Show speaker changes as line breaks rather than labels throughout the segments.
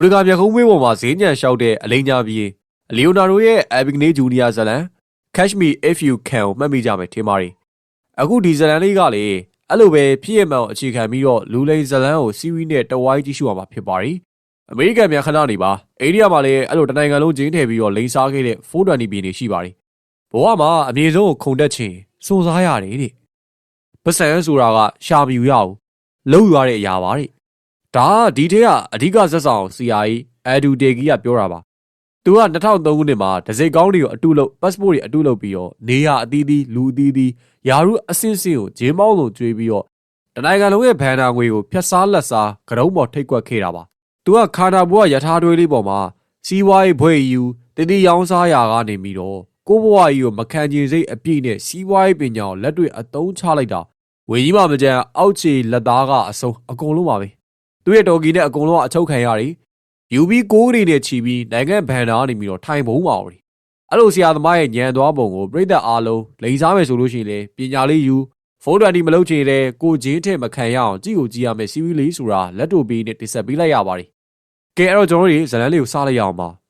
ဘရီကာမြခုံးမေးပေါ်မှာဈေးညံလျှောက်တဲ့အလိန်ညာပြေးလီယိုနာဒိုရဲ့ Abigail Junior ဇလန် Catch Me If You Can ကိုမှတ်မိကြမယ်ထင်ပါတယ်အခုဒီဇလန်လေးကလေအဲ့လိုပဲဖြစ်ရမှန်ကိုအခြေခံပြီးတော့လူလိန်ဇလန်ကိုစီးဝီးနဲ့တဝိုင်းကြည့်ရှုရမှာဖြစ်ပါတယ်အမေရိကန်များခဏနေပါအိန္ဒိယမှာလည်းအဲ့လိုတနိုင်ငံလုံးဂျင်းထည့်ပြီးတော့လိန်စားခဲ့တဲ့420ပြည်နေရှိပါတယ်ဘဝမှာအမြင့်ဆုံးကိုခုန်တက်ခြင်းစုံစားရတယ်တဲ့ပတ်စံဆိုတာကရှာပြူရအောင်လှုပ်ရတဲ့အရာပါတဲ့ ဒါကဒီထဲကအဓိကဇက်ဆောင် CIA အဒူတေဂီကပြောတာပါ။သူက2003ခုနှစ်မှာဒစိတ်ကောင်းတွေကိုအတုလုပ် passport တွေအတုလုပ်ပြီးတော့နေရအသီးသီးလူအသီးသီးယာရုအဆင့်ဆင့်ကိုဂျင်းမောင်းလိုကျွေးပြီးတော့တနိုင်ငံလုံးရဲ့ဘန်နာငွေကိုဖျက်စားလက်စားကရုံးပေါ်ထိတ်ကွက်ခဲ့တာပါ။သူကခါနာဘူကယထာတွေးလေးပေါ်မှာစီးပွားရေးဘွဲ့ယူတတိရောင်းစားရာကနေပြီးတော့ကိုဘဝကြီးကိုမခံကျင်စိတ်အပြည့်နဲ့စီးပွားရေးပညာကိုလက်တွေ့အသုံးချလိုက်တာဝေကြီးမမကြံအောက်ခြေလက်သားကအစုံအကုန်လုံးပါပဲ။ သူ့ရဲ့တော်ကီနဲ့အကုန်လုံးကအချုပ်ခံရတယ်။ယူပြီးကိုးတွေနဲ့ချီပြီးနိုင်ငံဘန်နာကနေပြီးတော့ထိုင်ပုံးပါဦး။အဲ့လိုဆရာသမားရဲ့ညံသွားပုံကိုပြိသက်အားလုံးလိန်စားမယ်ဆိုလို့ရှိရင်လေပညာလေးယူ420မလုပ်ချင်လေကိုချင်းထဲမခံရအောင်ကြည့်ကိုကြည့်ရမယ်စီးရီးလေးဆိုတာလက်တို့ပြီးနဲ့တိဆက်ပေးလိုက်ရပါတယ်။ကဲအဲ့တော့ကျွန်တော်တို့ဒီဇလန်လေးကိုစားလိုက်ရအောင်ပါ။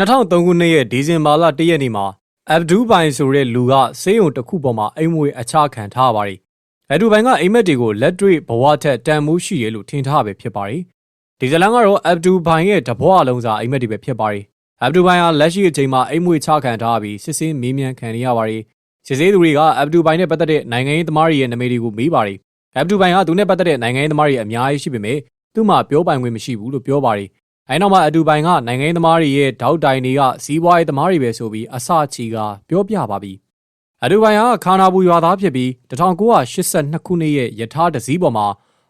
2003ခုနှစ်ရဲ့ဒီဇင်ဘာလ1ရက်နေ့မှာအဗ်ဒူးပိုင်ဆိုတဲ့လူကဆေးရုံတစ်ခုပေါ်မှာအိမ်မွေအချခံထားရပါတယ်။အဗ်ဒူးပိုင်ကအိမ်မက်တွေကိုလက်တွေ့ဘဝထက်တန်မိုးရှိရလို့ထင်ထားပဲဖြစ်ပါတယ်။ဒီဇလန်ကတော့အဗ်ဒူးပိုင်ရဲ့တဘွားလုံးစာအိမ်မက်တွေပဲဖြစ်ပါတယ်။အဗ်ဒူးပိုင်ဟာလက်ရှိအချိန်မှာအိမ်မွေချခံထားပြီးစစ်စင်းမေးမြန်းခံနေရပါတယ်။စစ်ဆေးသူတွေကအဗ်ဒူးပိုင်နဲ့ပတ်သက်တဲ့နိုင်ငံရေးသမားတွေရဲ့နာမည်တွေကိုမေးပါတယ်။အဗ်ဒူးပိုင်ကသူနဲ့ပတ်သက်တဲ့နိုင်ငံရေးသမားတွေအများကြီးရှိပေမဲ့သူ့မှာပြောပိုင်ခွင့်မရှိဘူးလို့ပြောပါတယ်။ အဲနောက်မှာအတူပိုင်ကနိုင်ငံရေးသမားတွေရဲ့တောက်တိုင်တွေကစီးပွားရေးသမားတွေပဲဆိုပြီးအစချီကပြောပြပါပြီ။အတူပိုင်ကခါနာဘူရွာသားဖြစ်ပြီး1982ခုနှစ်ရဲ့ယထာတစည်းပေါ်မှာ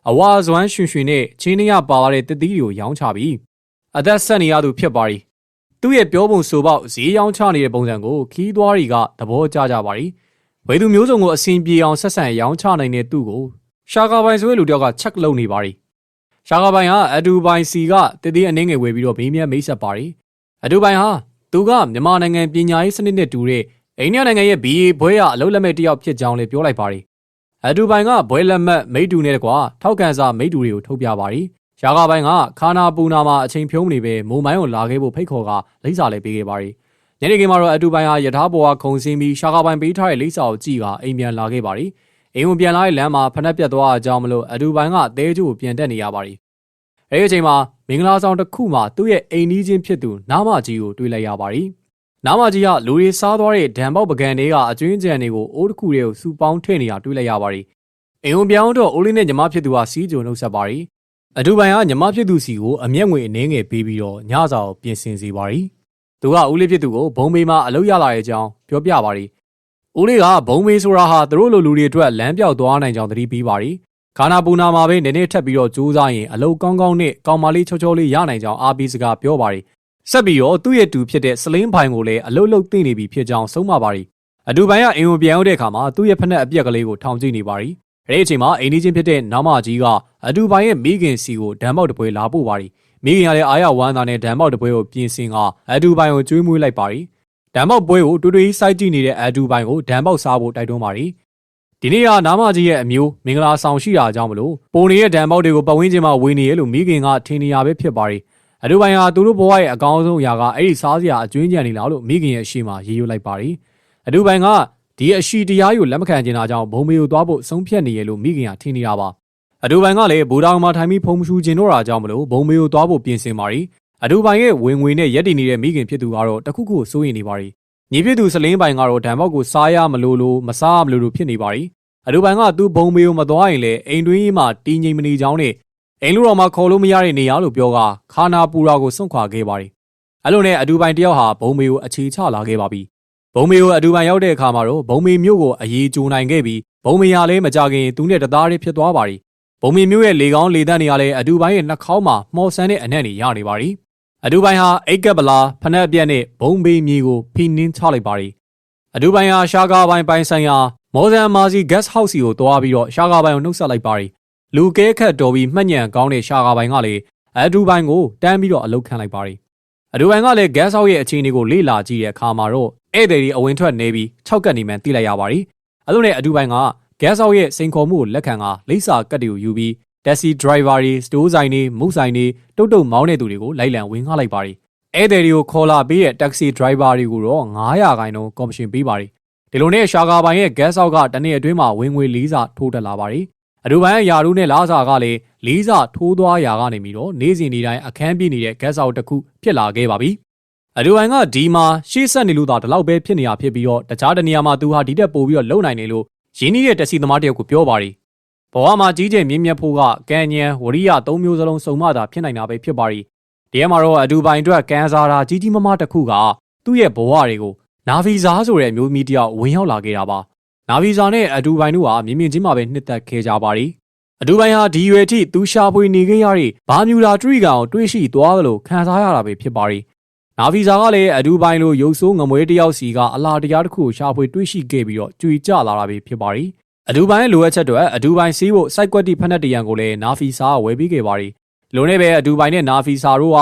အဝါဇွမ်းရွှင်ရွှင်နဲ့ချင်းနေရပါလာတဲ့တတိတွေကိုရောင်းချပြီးအသက်ဆက်နေရသူဖြစ်ပါရီ။သူ့ရဲ့ပြောပုံဆိုပေါက်ဈေးရောင်းချနေတဲ့ပုံစံကိုခီးသွားတွေကသဘောကျကြပါရီ။ဝေသူမျိုးစုံကိုအစဉ်ပြေအောင်ဆက်ဆံရောင်းချနိုင်တဲ့သူ့ကိုရှာကာပိုင်ဆိုတဲ့လူတယောက်ကချက်လုပ်နေပါရီ။ ရှာကာပိုင်ဟာအဒူပိုင်စီကတည်တည်အနှင်းငယ်ဝယ်ပြီးတော့မေးမြန်းမိတ်ဆက်ပါတယ်။အဒူပိုင်ဟာသူကမြန်မာနိုင်ငံပညာရေးစနစ်နဲ့တူတဲ့အိန္ဒိယနိုင်ငံရဲ့ BA ဘွဲရအလုပ်လက်မဲ့တစ်ယောက်ဖြစ်ကြောင်းလည်းပြောလိုက်ပါတယ်။အဒူပိုင်ကဘွဲလက်မဲ့မိတူနဲ့တကွာထောက်ကန်စာမိတူတွေကိုထုတ်ပြပါတယ်။ရှာကာပိုင်ကခါနာပူနာမှာအချိန်ဖြုံးမနေပဲမုံမိုင်းကိုလာခဲ့ဖို့ဖိတ်ခေါ်ကလိပ်စာလည်းပေးခဲ့ပါတယ်။ညနေခင်းမှာတော့အဒူပိုင်ဟာယထာဘောကခုံစင်းပြီးရှာကာပိုင်ပေးထားတဲ့လိပ်စာကိုကြည့်ကအိမ်ပြန်လာခဲ့ပါတယ်။ အိမ်ဝင်ပြန်လာတဲ့လမ်းမှာဖနက်ပြတ်သွားအကြောင်းမလို့အဒူပိုင်ကတဲကျိုးကိုပြန်တက်နေရပါတယ်။အဲဒီအချိန်မှာမင်္ဂလာဆောင်တစ်ခုမှာသူ့ရဲ့အိမ်နီးချင်းဖြစ်သူနာမကြီးကိုတွေ့လိုက်ရပါတယ်။နာမကြီးကလူတွေစားသွားတဲ့ဒံပေါက်ပကံတွေကအကျွင်းကြံတွေကိုအိုးတစ်ခုတည်းကိုစူပေါင်းထည့်နေတာတွေ့လိုက်ရပါတယ်။အိမ်ဝင်ပြောင်းတော့အိုးလေးနဲ့ညီမဖြစ်သူကစီးကြုံနှုတ်ဆက်ပါတယ်။အထူပိုင်ကညီမဖြစ်သူစီကိုအမျက်ငွေအနှင်းငယ်ပေးပြီးတော့ညစာကိုပြင်ဆင်စေပါတယ်။သူကဦးလေးဖြစ်သူကိုဘုံမေးမှာအလုပ်ရလာတဲ့အကြောင်းပြောပြပါတယ်။ ဦးလေးကဘုံမေးဆိုတာဟာသူတို့လိုလူတွေအတွက်လမ်းပြောက်သွားနိုင်ကြောင်းသတိပေးပါတယ်။ခါနာပူနာမှာပဲနည်းနည်းထပ်ပြီးတော့စူးစမ်းရင်အလုတ်ကောင်းကောင်းနဲ့ကောင်မလေးချောချောလေးရနိုင်ကြောင်းအားပေးစကားပြောပါတယ်။ဆက်ပြီးတော့သူ့ရဲ့တူဖြစ်တဲ့စလင်းဖိုင်ကိုလည်းအလုတ်လုတ်သိနေပြီဖြစ်ကြောင်းဆုံးမပါတယ်။အတူပိုင်းကအင်ကိုပြန်ရောက်တဲ့အခါမှာသူ့ရဲ့ဖက်နဲ့အပြက်ကလေးကိုထောင်ကြည့်နေပါတယ်။အဲဒီအချိန်မှာအိမ်ကြီးချင်းဖြစ်တဲ့နာမကြီးကအတူပိုင်းရဲ့မိခင်စီကိုဓာတ်မောက်တပွဲလာပို့ပါတယ်။မိခင်ကလည်းအားရဝမ်းသာနဲ့ဓာတ်မောက်တပွဲကိုပြင်ဆင်ကအတူပိုင်းကိုကျွေးမွေးလိုက်ပါတယ်။ ဓာတ်မောက်ပွဲကိုတူတူကြီးစိုက်ကြည့်နေတဲ့အတူပိုင်းကိုဓာတ်မောက်စားဖို့တိုက်တွန်းပါတယ်။ဒီနေ့ကနာမကြီးရဲ့အမျိုးမင်္ဂလာဆောင်ရှိတာကြောင့်မလို့ပုံနေရဲ့ဒံပေါက်တွေကိုပတ်ဝန်းကျင်မှာဝေနေရလို့မိခင်ကထင်နေရပဲဖြစ်ပါတယ်။အတူပိုင်းဟာသူတို့ဘဝရဲ့အကောင်းဆုံးအရာကအဲ့ဒီစားစရာအကျွင်းကြံနေလားလို့မိခင်ရဲ့အရှိမရေးရွတ်လိုက်ပါတယ်။အတူပိုင်းကဒီအရှိတရားကိုလက်မခံကျင်တာကြောင့်ဘုံမေကိုသွားဖို့ဆုံးဖြတ်နေရလို့မိခင်ကထင်နေတာပါ။အတူပိုင်းကလည်းဘူတောင်မှာထိုင်ပြီးဖုံမရှူကျင်တော့တာကြောင့်မလို့ဘုံမေကိုသွားဖို့ပြင်ဆင်ပါတယ်။ အတူပိုင်းရဲ့ဝင်ငွေနဲ့ရက်တည်နေတဲ့မိခင်ဖြစ်သူကတော့တခုခုစိုးရိမ်နေပါတယ်။ညီဖြစ်သူစလင်းပိုင်ကတော့ဓာတ်ပေါက်ကိုစားရမလို့လို့မစားရမလို့လို့ဖြစ်နေပါတယ်။အတူပိုင်းကသူ့ဘုံမေကိုမသွားရင်လေအိမ်တွင်းကြီးမှာတီးငိမ်မနေကြောင်းနဲ့အိမ်လူတော်မှာခေါ်လို့မရတဲ့နေရာလို့ပြောကခါနာပူရာကိုစွန့်ခွာခဲ့ပါတယ်။အဲ့လိုနဲ့အတူပိုင်းတယောက်ဟာဘုံမေကိုအခြေချလာခဲ့ပါပြီ။ဘုံမေကိုအတူပိုင်းရောက်တဲ့အခါမှာတော့ဘုံမေမျိုးကိုအရေးကြိုနိုင်ခဲ့ပြီးဘုံမေရလည်းမကြခင်သူနဲ့တသားတည်းဖြစ်သွားပါပြီ။ဘုံမေမျိုးရဲ့လေကောင်းလေတန်းတွေကလည်းအတူပိုင်းရဲ့နှာခေါင်းမှာမှော်ဆန်းတဲ့အနက်တွေရနေပါပြီ။ အတူပိုင်းဟာအိတ်ကပ်ပလာဖနက်အပြက်နဲ့ဘုံမေမြေကိုဖိနှင်းချလိုက်ပါပြီ။အတူပိုင်းဟာရှာကာပိုင်းပိုင်းဆိုင်ရာမော်ဇန်မာစီ guest house စီကိုတွားပြီးတော့ရှာကာပိုင်းကိုနှုတ်ဆက်လိုက်ပါရီလူကဲခတ်တော်ပြီးမှတ်ညံကောင်းတဲ့ရှာကာပိုင်းကလည်းအဒူပိုင်းကိုတန်းပြီးတော့အလုတ်ခံလိုက်ပါတယ်အဒူပိုင်းကလည်းဂက်ဆောက်ရဲ့အခြေအနေကိုလေ့လာကြည့်တဲ့အခါမှာတော့ဧည့်သည်တွေအဝင်ထွက်နေပြီး၆ကတ်နေမှန်းသိလိုက်ရပါတယ်အဲလိုနဲ့အဒူပိုင်းကဂက်ဆောက်ရဲ့စိန်ခေါ်မှုကိုလက်ခံကလိပ်စာကတ်တွေကိုယူပြီး တက်ဆီဒရိုင်ဘာတွေစတိုးဆိုင်တွေမုဆိုင်တွေတုတ်တုတ်မောင်းတဲ့သူတွေကိုလိုက်လံဝင်ကားလိုက်ပါတယ်ဧည့်သည်တွေကိုခေါ်လာပေးတဲ့တက္ကစီဒရိုင်ဘာတွေကိုတော့900ခိုင်နှုန်းကော်မရှင်ပေးပါတယ်ဒီလိုနဲ့ရှာကာပိုင်းရဲ့ဂက်ဆောက်ကတနေ့အတွင်းမှာဝင်ငွေ၄စာထိုးတက်လာပါတယ်အဒူဘန်ယာရုနဲ့လာစာကလည်းလေးစာထိုးသွားရာကနေပြီးတော့နေ့စဉ်နေ့တိုင်းအခန်းပြည့်နေတဲ့ဂက်ဆောက်တစ်ခုဖြစ်လာခဲ့ပါပြီ။အဒူဘန်ကဒီမှာရှေ့ဆက်နေလို့သာဒီလောက်ပဲဖြစ်နေတာဖြစ်ပြီးတော့တခြားတနေရာမှာသူဟာဒီတက်ပို့ပြီးတော့လုံနိုင်နေလို့ရင်းနှီးတဲ့တက်စီသမားတယောက်ကိုပြောပါတယ်။ ဘဝမှာကြီးကျယ်မြင့်မြတ်ဖို့ကကံဉဏ်ဝရိယသုံးမျိုးစလုံးစုံမတာဖြစ်နိုင်တာပဲဖြစ်ပါရီ။ဒီထဲမှာတော့အဒူဘန်အတွက်ကန်းစားတာကြီးကြီးမားမားတစ်ခုကသူ့ရဲ့ဘဝတွေကိုနာဗီဇာဆိုတဲ့အမျိုးသမီးတယောက်ဝင်ရောက်လာခဲ့တာပါ။နာဗီဇာနဲ့အဒူဘိုင်တို့ဟာမြင်မြင်ချင်းမှာပဲနှစ်သက်ခဲ့ကြပါရီအဒူဘိုင်ဟာဒီရွယ်ထိသူရှာဖွေနေခဲ့ရတဲ့ဘာမြူလာထရီကောင်တွေးရှိသွားသလိုခံစားရတာပဲဖြစ်ပါရီနာဗီဇာကလည်းအဒူဘိုင်လိုရုပ်ဆိုးငမွေတယောက်စီကအလားတရားတစ်ခုကိုရှာဖွေတွေးရှိခဲ့ပြီးတော့ကြွေကြလာတာပဲဖြစ်ပါရီ အဒူဘိုင်လိုအပ်ချက်တွေအဒူဘိုင်စီးဖို့စိုက်ကွက်တိဖက်နှက်တရံကိုလည်းနာဖီဆာကဝယ်ပေးခဲ့ပါရီလုံနဲ့ပဲအဒူဘိုင်နဲ့နာဖီဆာတို့က